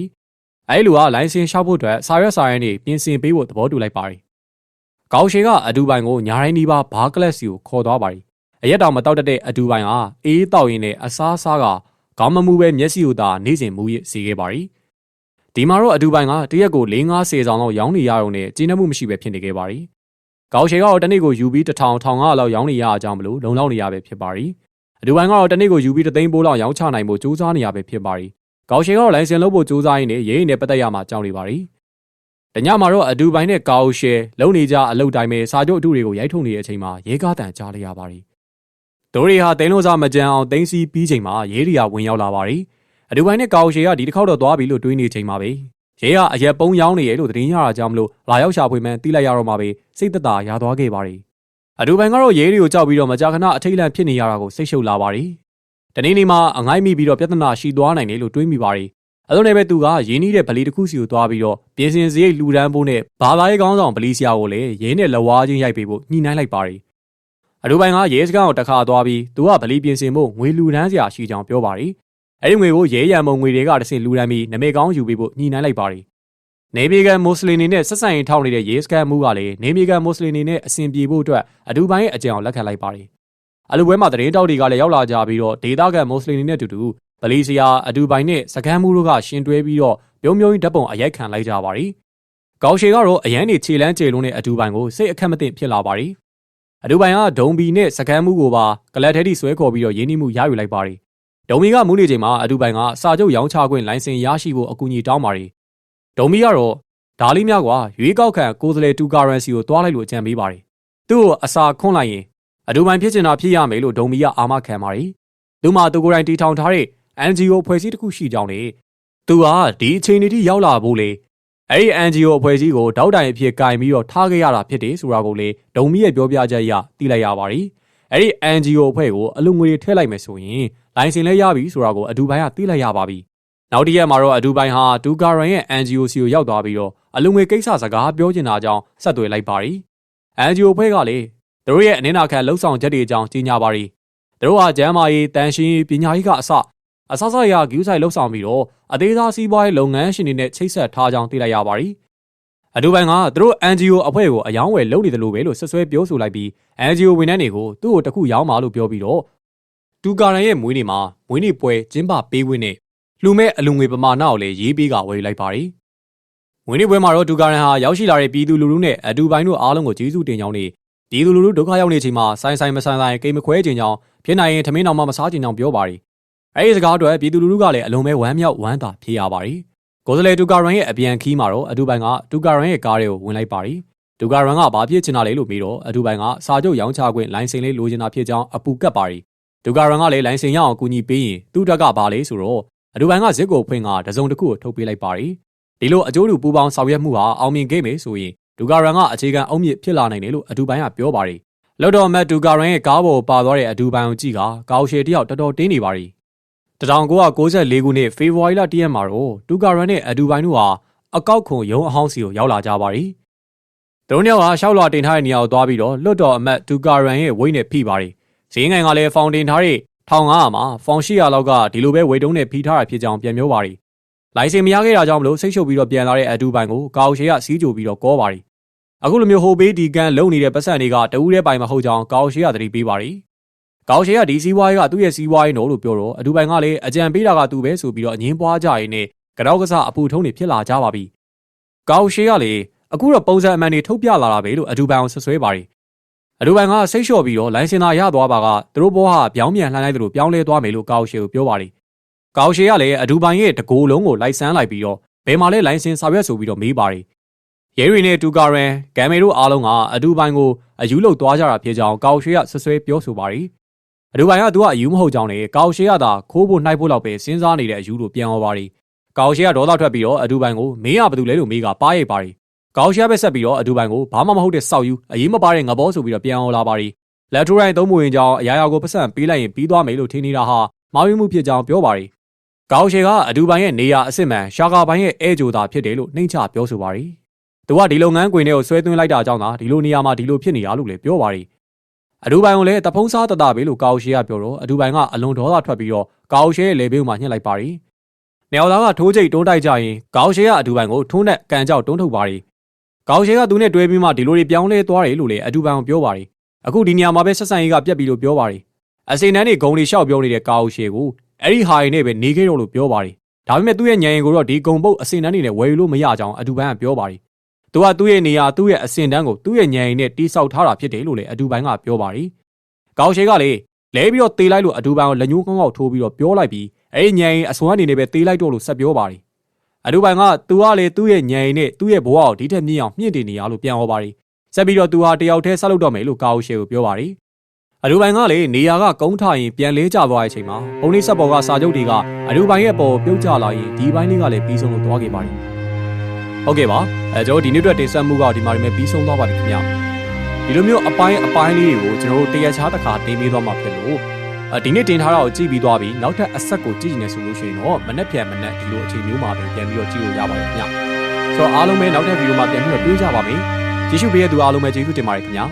ယ်။အဲလူကလိုင်စင်ရှောက်ဖို့အတွက်စာရွက်စာရိုင်းတွေပြင်ဆင်ပေးဖို့သဘောတူလိုက်ပါတယ်။ကောင်းရှေကအဒူပိုင်ကိုညာတိုင်းဒီပါဘာကလပ်စီကိုခေါ်သွားပါတယ်။အရက်တောင်မတောက်တတ်တဲ့အဒူပိုင်ကအေးတောက်ရင်းနဲ့အစားစားကခေါင်းမမူပဲမျက်စိကိုသာနေစဉ်မူရစေခဲ့ပါတယ်။ဒီမှာတော့အဒူပိုင်ကတရက်ကို၄50ဆောင်လောက်ရောင်းနေရတော့နဲ့ကျင်းနှမှုမရှိပဲဖြစ်နေခဲ့ပါတယ်။ကောင်းရှေကတော့တနေ့ကိုယူပြီး1000 1500လောက်ရောင်းနေရအောင်မလို့လုံလောက်နေရပဲဖြစ်ပါတယ်။အဒူပိုင်ကတော့တနေ့ကိုယူပြီး3သိန်းပိုးလောက်ရောင်းချနိုင်ဖို့စူးစမ်းနေရပဲဖြစ်ပါတယ်။ ကောင်းရှေကတော့လိုင်စင်လုပ်ဖို့စူးစမ်းရင်းနဲ့ရေးရင်နဲ့ပတ်သက်ရမှာကြောက်နေပါတယ်။တညမှာတော့အဒူပိုင်နဲ့ကောင်းရှေလုံနေကြအလုပ်တိုင်းပဲစာချုပ်အထုတွေကိုရိုက်ထုတ်နေတဲ့အချိန်မှာရဲကားတန်ကြားလိုက်ရပါတယ်။ဒိုရီဟာတင်းလို့စားမကြမ်းအောင်တင်းစီပြီးချိန်မှာရဲရီယာဝင်ရောက်လာပါတယ်။အဒူပိုင်နဲ့ကောင်းရှေကဒီတစ်ခေါက်တော့သွားပြီလို့တွေးနေချိန်မှာပဲရဲကအရက်ပုံးရောင်းနေရလို့သတင်းရတာကြောင့်မလို့လာရောက်ရှာဖွေမှန်းတီးလိုက်ရတော့မှပဲစိတ်သက်သာရသွားခဲ့ပါတယ်။အဒူပိုင်ကတော့ရဲတွေကိုကြောက်ပြီးတော့မကြာခဏအထိတ်လန့်ဖြစ်နေရတာကိုစိတ်ရှုပ်လာပါတယ်။ တနေ့နေ့မှာအငိုက်မိပြီးတော့ပြဿနာရှိသွားနိုင်တယ်လို့တွေးမိပါတယ်။အဲလိုနဲ့ပဲသူကရင်းနှီးတဲ့ဗလီတစ်ခုစီကိုသွားပြီးတော့ပြင်ဆင်စရိတ်လူဒန်းဖို့နဲ့ဘာသာရေးကောင်းဆောင်ဗလီဆရာကိုလည်းရဲနဲ့လက်ဝါးချင်းရိုက်ပေးဖို့ညှိနှိုင်းလိုက်ပါတယ်။အဒူပိုင်ကရဲစခန်းကိုတခါသွားပြီးသူကဗလီပြင်ဆင်ဖို့ငွေလူဒန်းဆရာရှိကြောင်းပြောပါတယ်။အဲဒီငွေကိုရဲရံမုံငွေတွေကတစ်ဆင့်လူဒန်းပြီးနမေကောင်းယူပေးဖို့ညှိနှိုင်းလိုက်ပါတယ်နေပြည်တော်မွတ်စလင်တွေနဲ့ဆက်ဆံရေးထောက်နေတဲ့ရေးစကန်မှုကလည်းနေပြည်တော်မွတ်စလင်တွေနဲ့အဆင်ပြေဖို့အတွက်အတူပိုင်းရဲ့အကြံအောင်လက်ခံလိုက်ပါတယ်။ အလူပွဲမှာတရင်တောက်တွေကလည်းရောက်လာကြပြီးတော့ဒေသခံမွတ်စလင်တွေနဲ့အတူတူဗလီဆီယာအတူပိုင်းနဲ့စကန်မှုတို့ကရှင်တွဲပြီးတော့ပြုံးပြုံးဓာတ်ပုံအရိုက်ခံလိုက်ကြပါတယ်။ကောင်းရှေကတော့အရန်နေခြေလန်းခြေလုံးနဲ့အတူပိုင်းကိုစိတ်အခက်မသိဖြစ်လာပါတယ်။အတူပိုင်းကဒုံဘီနဲ့စကန်မှုကိုပါကလတ်ထဲထိဆွဲခေါ်ပြီးတော့ရင်းနှီးမှုရယူလိုက်ပါတယ်။ဒုံဘီကမူးနေချိန်မှာအတူပိုင်းကစာချုပ်ရောင်းချခွင့်လိုင်စင်ရရှိဖို့အကူအညီတောင်းပါတယ်။ဒုံဘီကတော့ဒါလေးများကွာရွေးကောက်ခံကိုယ်စားလှယ်တူကာရန်စီကိုတွားလိုက်လို့အကြံပေးပါတယ်။သူ့ကိုအစာခွန်းလိုက်ရင် အဒူပိုင်ဖြစ်ချင်တာဖြစ်ရမယ်လို့ဒုံမီကအာမခံပါတယ်။သူမှသူကိုယ်တိုင်တီထောင်ထားတဲ့ NGO ဖွဲ့စည်းတစ်ခုရှိကြောင်းလေ။သူကဒီအချိန်ထိရောက်လာဖို့လေ။အဲ့ဒီ NGO အဖွဲ့အစည်းကိုတောက်တိုင်အဖြစ်ကင်ပြီးတော့ထားခဲ့ရတာဖြစ်တယ်ဆိုတာကိုလေဒုံမီရဲ့ပြောပြချက်အရသိလိုက်ရပါတယ်။အဲ့ဒီ NGO အဖွဲ့ကိုအလူငွေတွေထည့်လိုက်မယ်ဆိုရင်လိုင်စင်လည်းရပြီဆိုတာကိုအဒူပိုင်ကသိလိုက်ရပါပြီ။နောက်တစ်ရက်မှာတော့အဒူပိုင်ဟာဒူကာရန်ရဲ့ NGO စီကိုရောက်သွားပြီးတော့အလုံငွေကိစ္စစကားပြောချင်တာကြောင့်ဆက်သွယ်လိုက်ပါရီ။ NGO ဖွဲ့ကလေ သူတို့ရဲ့အနေနာခံလှုပ်ဆောင်ချက်တွေအကြောင်းကြီးညာပါရီ။သူတို့ဟာကျမ်းမာရေးတန်ရှင်းရေးပညာရေးကအစအစစရဂူးဆိုင်လှုပ်ဆောင်ပြီးတော့အသေးစားစီးပွားရေးလုပ်ငန်းရှင်တွေနဲ့ချိတ်ဆက်ထားကြောင်းသိလိုက်ရပါရီ။အဒူပိုင်ကသူတို့ NGO အဖွဲ့ကိုအယောင်းဝယ်လုပ်နေတယ်လို့ပဲလို့ဆွဆွဲပြောဆိုလိုက်ပြီး NGO ဝန်ထမ်းတွေကိုသူ့ကိုတခုရောင်းပါလို့ပြောပြီးတော့တူကာရန်ရဲ့မွေးနေ့မှာမွေးနေ့ပွဲကျင်းပပေးခွင့်နဲ့လူမဲ့အလူငွေပမာဏကိုလည်းရေးပေးကဝယ်လိုက်ပါတယ်။ဝင်နေပွဲမှာတော့ဒူကာရန်ဟာရောက်ရှိလာတဲ့ပြည်သူလူထုနဲ့အတူပိုင်းတို့အားလုံးကိုကျေးဇူးတင်ကြောင်းနဲ့ ပြည်သူလူထုဒုက္ခရောက်နေချိန်မှာဆိုင်ဆိုင်မဆိုင်ဆိုင်ကိမခွဲခြင်းကြောင့်ဖြစ်နိုင်ရင်ထမင်းတော်မှမစားခြင်းကြောင့်ပြောပါတယ်။အဲဒီစကားအတွက်ပြည်သူလူထုကလည်းအလုံးမဲဝမ်းမြောက်ဝမ်းသာဖြစ်ရပါတယ်။ကိုယ်စလေဒူကာရန်ရဲ့အပြန်ခီးမှာတော့အတူပိုင်းကဒူကာရန်ရဲ့ကားတွေကိုဝင်လိုက်ပါတယ်။ဒူကာရန်ကဘာဖြစ်ချင်တာလဲလို့မေးတော့အတူပိုင်းကစာချုပ်ရောင်းချခွင့်လိုင်စင်လေးလိုချင်တာဖြစ်ကြောင်းအပူကတ်ပါတယ်။ဒူကာရန်ကလည်းလိုင်စင်ရအောင်ကူညီပေးရင်သူ့တက်ကဘာလဲဆိုတော့အဒူဘန်ကဇစ်ကိုဖွင့်ကတစုံတစ်ခုကိုထုတ်ပေးလိုက်ပါတယ်။ဒီလိုအကျိုးတူပူပေါင်းဆောင်ရွက်မှုဟာအောင်မြင်ခဲ့မယ်ဆိုရင် ဒူကာရန်ကအခြေခံအုံမြင့်ဖြစ်လာနိုင်တယ်လို့အဒူဘန်ကပြောပါတယ်။လောက်တော်မတ်ဒူကာရန်ရဲ့ကားပေါ်ပါသွားတဲ့အဒူဘန်ကိုကြည့်ကကောက်ရှယ်တယောက်တော်တော်တင်းနေပါရီ1994ခုနှစ်ဖေဖော်ဝါရီလ1ရက်မှာတော့တူကာရန်နဲ့အဒူဘိုင်တို့ဟာအကောက်ခွန်ရုံးအဟောင်းစီကိုရောက်လာကြပါရီ။သူတို့နှစ်ယောက်ဟာရှောက်လွှာတင်ထားတဲ့နေရာကိုသွားပြီးတော့လွတ်တော်အမတ်တူကာရန်ရဲ့ဝိတ်နဲ့ဖိပါရီ။ဈေးငိုင်ကလည်းဖောင်တင်ထားတဲ့1500မှာဖောင်800လောက်ကဒီလိုပဲဝေတုံးနဲ့ဖိထားတာဖြစ်ကြောင်းပြန်ပြောပါရီ။ လိုင်စင်မရခဲ့တာကြောင့်မလို့စိတ်ရှုပ်ပြီးတော့ပြန်လာတဲ့အဒူဘိုင်ကိုကာအိုရှေကစီးကြိုပြီးတော့ကောပါရီ။အခုလိုမျိုးဟိုဘေးဒီကန်လုံနေတဲ့ပတ်စံတွေကတဦးတည်းပိုင်မဟုတ်ကြောင်းကာအိုရှေကသတိပေးပါရီ။ကောင်းရှေကဒီစီးပွားရေးကသူ့ရဲ့စီးပွားရေးနော်လို့ပြောတော့အဒူပိုင်ကလည်းအကြံပေးတာကသူပဲဆိုပြီးတော့အငင်းပွားကြရင်းနဲ့ကြောက်ကစားအပူထုံးတွေဖြစ်လာကြပါပြီ။ကောင်းရှေကလည်းအခုတော့ပုံစံအမှန်တွေထုတ်ပြလာတာပဲလို့အဒူပိုင်အောင်ဆွဆွဲပါရီ။အဒူပိုင်ကစိတ်လျှော့ပြီးတော့လိုင်စင်သာရသွားပါကသူတို့ဘောဟာပြောင်းပြန်လှမ်းလိုက်သလိုပြောင်းလဲသွားမယ်လို့ကောင်းရှေကိုပြောပါရီ။ ကောင်းရှေကလည်းအဒူပိုင်ရဲ့တကိုယ်လုံးကိုလိုက်ဆန်းလိုက်ပြီးတော့ဘယ်မှာလဲလိုင်စင်စာရွက်ဆိုပြီးတော့မေးပါရီ။ရဲရီနဲ့တူကာရန်ဂမ်မေတို့အားလုံးကအဒူပိုင်ကိုအယူလို့သွားကြတာဖြစ်ကြောင်းကောင်းရှေကဆွဆွဲပြောဆိုပါရီ။အဒူပိုင်ကသူကအယူမဟုတ်ကြောင်းနဲ့ကောက်ရှေရတာခိုးဖို့နှိုက်ဖို့လောက်ပဲစဉ်းစားနေတဲ့အယူလို့ပြန်ဟောပါရီကောက်ရှေရဒေါသထွက်ပြီးတော့အဒူပိုင်ကိုမင်းကဘာလုပ်လဲလို့မေးကပါရိုက်ပါရီကောက်ရှေရပဲဆက်ပြီးတော့အဒူပိုင်ကိုဘာမှမဟုတ်တဲ့စောက်ယူအရေးမပါတဲ့ငဘောဆိုပြီးတော့ပြန်ဟောလာပါရီလက်ထရိုင်းသုံးမဝင်ကြောင်းအရာရာကိုပတ်စံပေးလိုက်ရင်ပြီးသွားမယ်လို့ထင်နေတာဟာမာဝီမှုဖြစ်ကြောင်းပြောပါရီ ကောက်ရှေကအဒူပိုင်ရဲ့နေရာအစ်စ်မှန်ရှာကာပိုင်ရဲ့အဲဂျိုတာဖြစ်တယ်လို့နှိမ့်ချပြောဆိုပါရီသူကဒီလုပ်ငန်းခွင်တွေကိုဆွဲသွင်းလိုက်တာကြောင့်သာဒီလိုနေရာမှာဒီလိုဖြစ်နေတာလို့လည်းပြောပါရီအဒူပိုင်ကိုလည်းတဖုံးစားတတပဲလို့ကာအိုရှေကပြောတော့အဒူပိုင်ကအလွန်ဒေါသထွက်ပြီးတော့ကာအိုရှေရဲ့လေဘေးမှာညှစ်လိုက်ပါရီ။နေအောင်သားကထိုးချိတ်တွန်းတိုက်ကြရင်ကာအိုရှေကအဒူပိုင်ကိုထုံးနဲ့ကန်ကြောက်တွန်းထုတ်ပါရီ။ကာအိုရှေကသူနဲ့တွဲပြီးမှဒီလိုတွေပြောင်းလဲသွားတယ်လို့လည်းအဒူပိုင်ကိုပြောပါရီ။အခုဒီနေရာမှာပဲဆက်ဆံရေးကပြက်ပြီးလို့ပြောပါရီ။အစိန်နှန်းတွေဂုံတွေရှောက်ပြောနေတဲ့ကာအိုရှေကို အဲ့ဒီဟာရီနဲ့ပဲနေခဲ့တော့လို့ပြောပါရီ။ဒါပေမဲ့သူ့ရဲ့ညံရင်ကိုတော့ဒီဂုံပုတ်အစိန်နှန်းတွေနဲ့ဝယ်ယူလို့မရကြောင်းအဒူပိုင်ကပြောပါရီ။သူကသူ့ရဲ့နေရာသူ့ရဲ့အစင်တန်းကိုသူ့ရဲ့ညံရင်နဲ့တီးဆောက်ထားတာဖြစ်တယ်လို့လည်းအဒူပိုင်ကပြောပါရီ။ကောင်းရှေကလေလဲပြီးတော့တေးလိုက်လို့အဒူပိုင်ကိုလက်ညှိုးကောင်းကောက်ထိုးပြီးတော့ပြောလိုက်ပြီးအဲ့ဒီညံရင်အစွမ်းအနေနဲ့ပဲတေးလိုက်တော့လို့ဆက်ပြောပါတယ်အဒူပိုင်ကသူကလေသူ့ရဲ့ညံရင်နဲ့သူ့ရဲ့ဘဝကိုဒီထက်မြင့်အောင်မြင့်တင်နေရလို့ပြန်ဟောပါတယ်ဆက်ပြီးတော့သူဟာတယောက်တည်းဆက်လုပ်တော့မယ်လို့ကာအိုရှေကိုပြောပါတယ် အဒူပိုင်ကလေနေရာကကုန်းထရင်ပြန်လဲကျသွားတဲ့အချိန်မှာဘုံလေးဆက်ပေါ်ကစာချုပ်တွေကအဒူပိုင်ရဲ့ပေါ်ပြုတ်ကျလာရင်ဒီဘိုင်းလေးကလည်းပြီးဆုံးလို့သွားခဲ့ပါတယ်ဟုတ်ကဲ့ပါအဲကျွန်တော်ဒီနေ့အတွက်တင်ဆက်မှုကဒီမှာနေပြီးဆုံးသွားပါပြီခင်ဗျာဒီလိုမျိုးအပိုင်းအပိုင်းလေးတွေကိုကျွန်တော်တို့တရက်ချားတစ်ခါတင်ပေးသွားမှာဖြစ်လို့အဲဒီနေ့တင်ထားတာကိုကြည့်ပြီးသွားပြီးနောက်ထပ်အဆက်ကိုကြည့်နေဆိုလို့ရှိရင်တော့မနေ့ပြန်မနေ့ဒီလိုအချိန်မျိုးမှာပဲပြန်ပြီးတော့ကြည့်လို့ရပါတယ်ခင်ဗျာဆိုတော့အားလုံးပဲနောက်ထပ်ဗီဒီယိုမှာပြန်ပြီးတော့တွေ့ကြပါမယ်ကြည့်ရှုပေးတဲ့သူအားလုံးပဲကျေးဇူးတင်ပါတယ်ခင်ဗျာ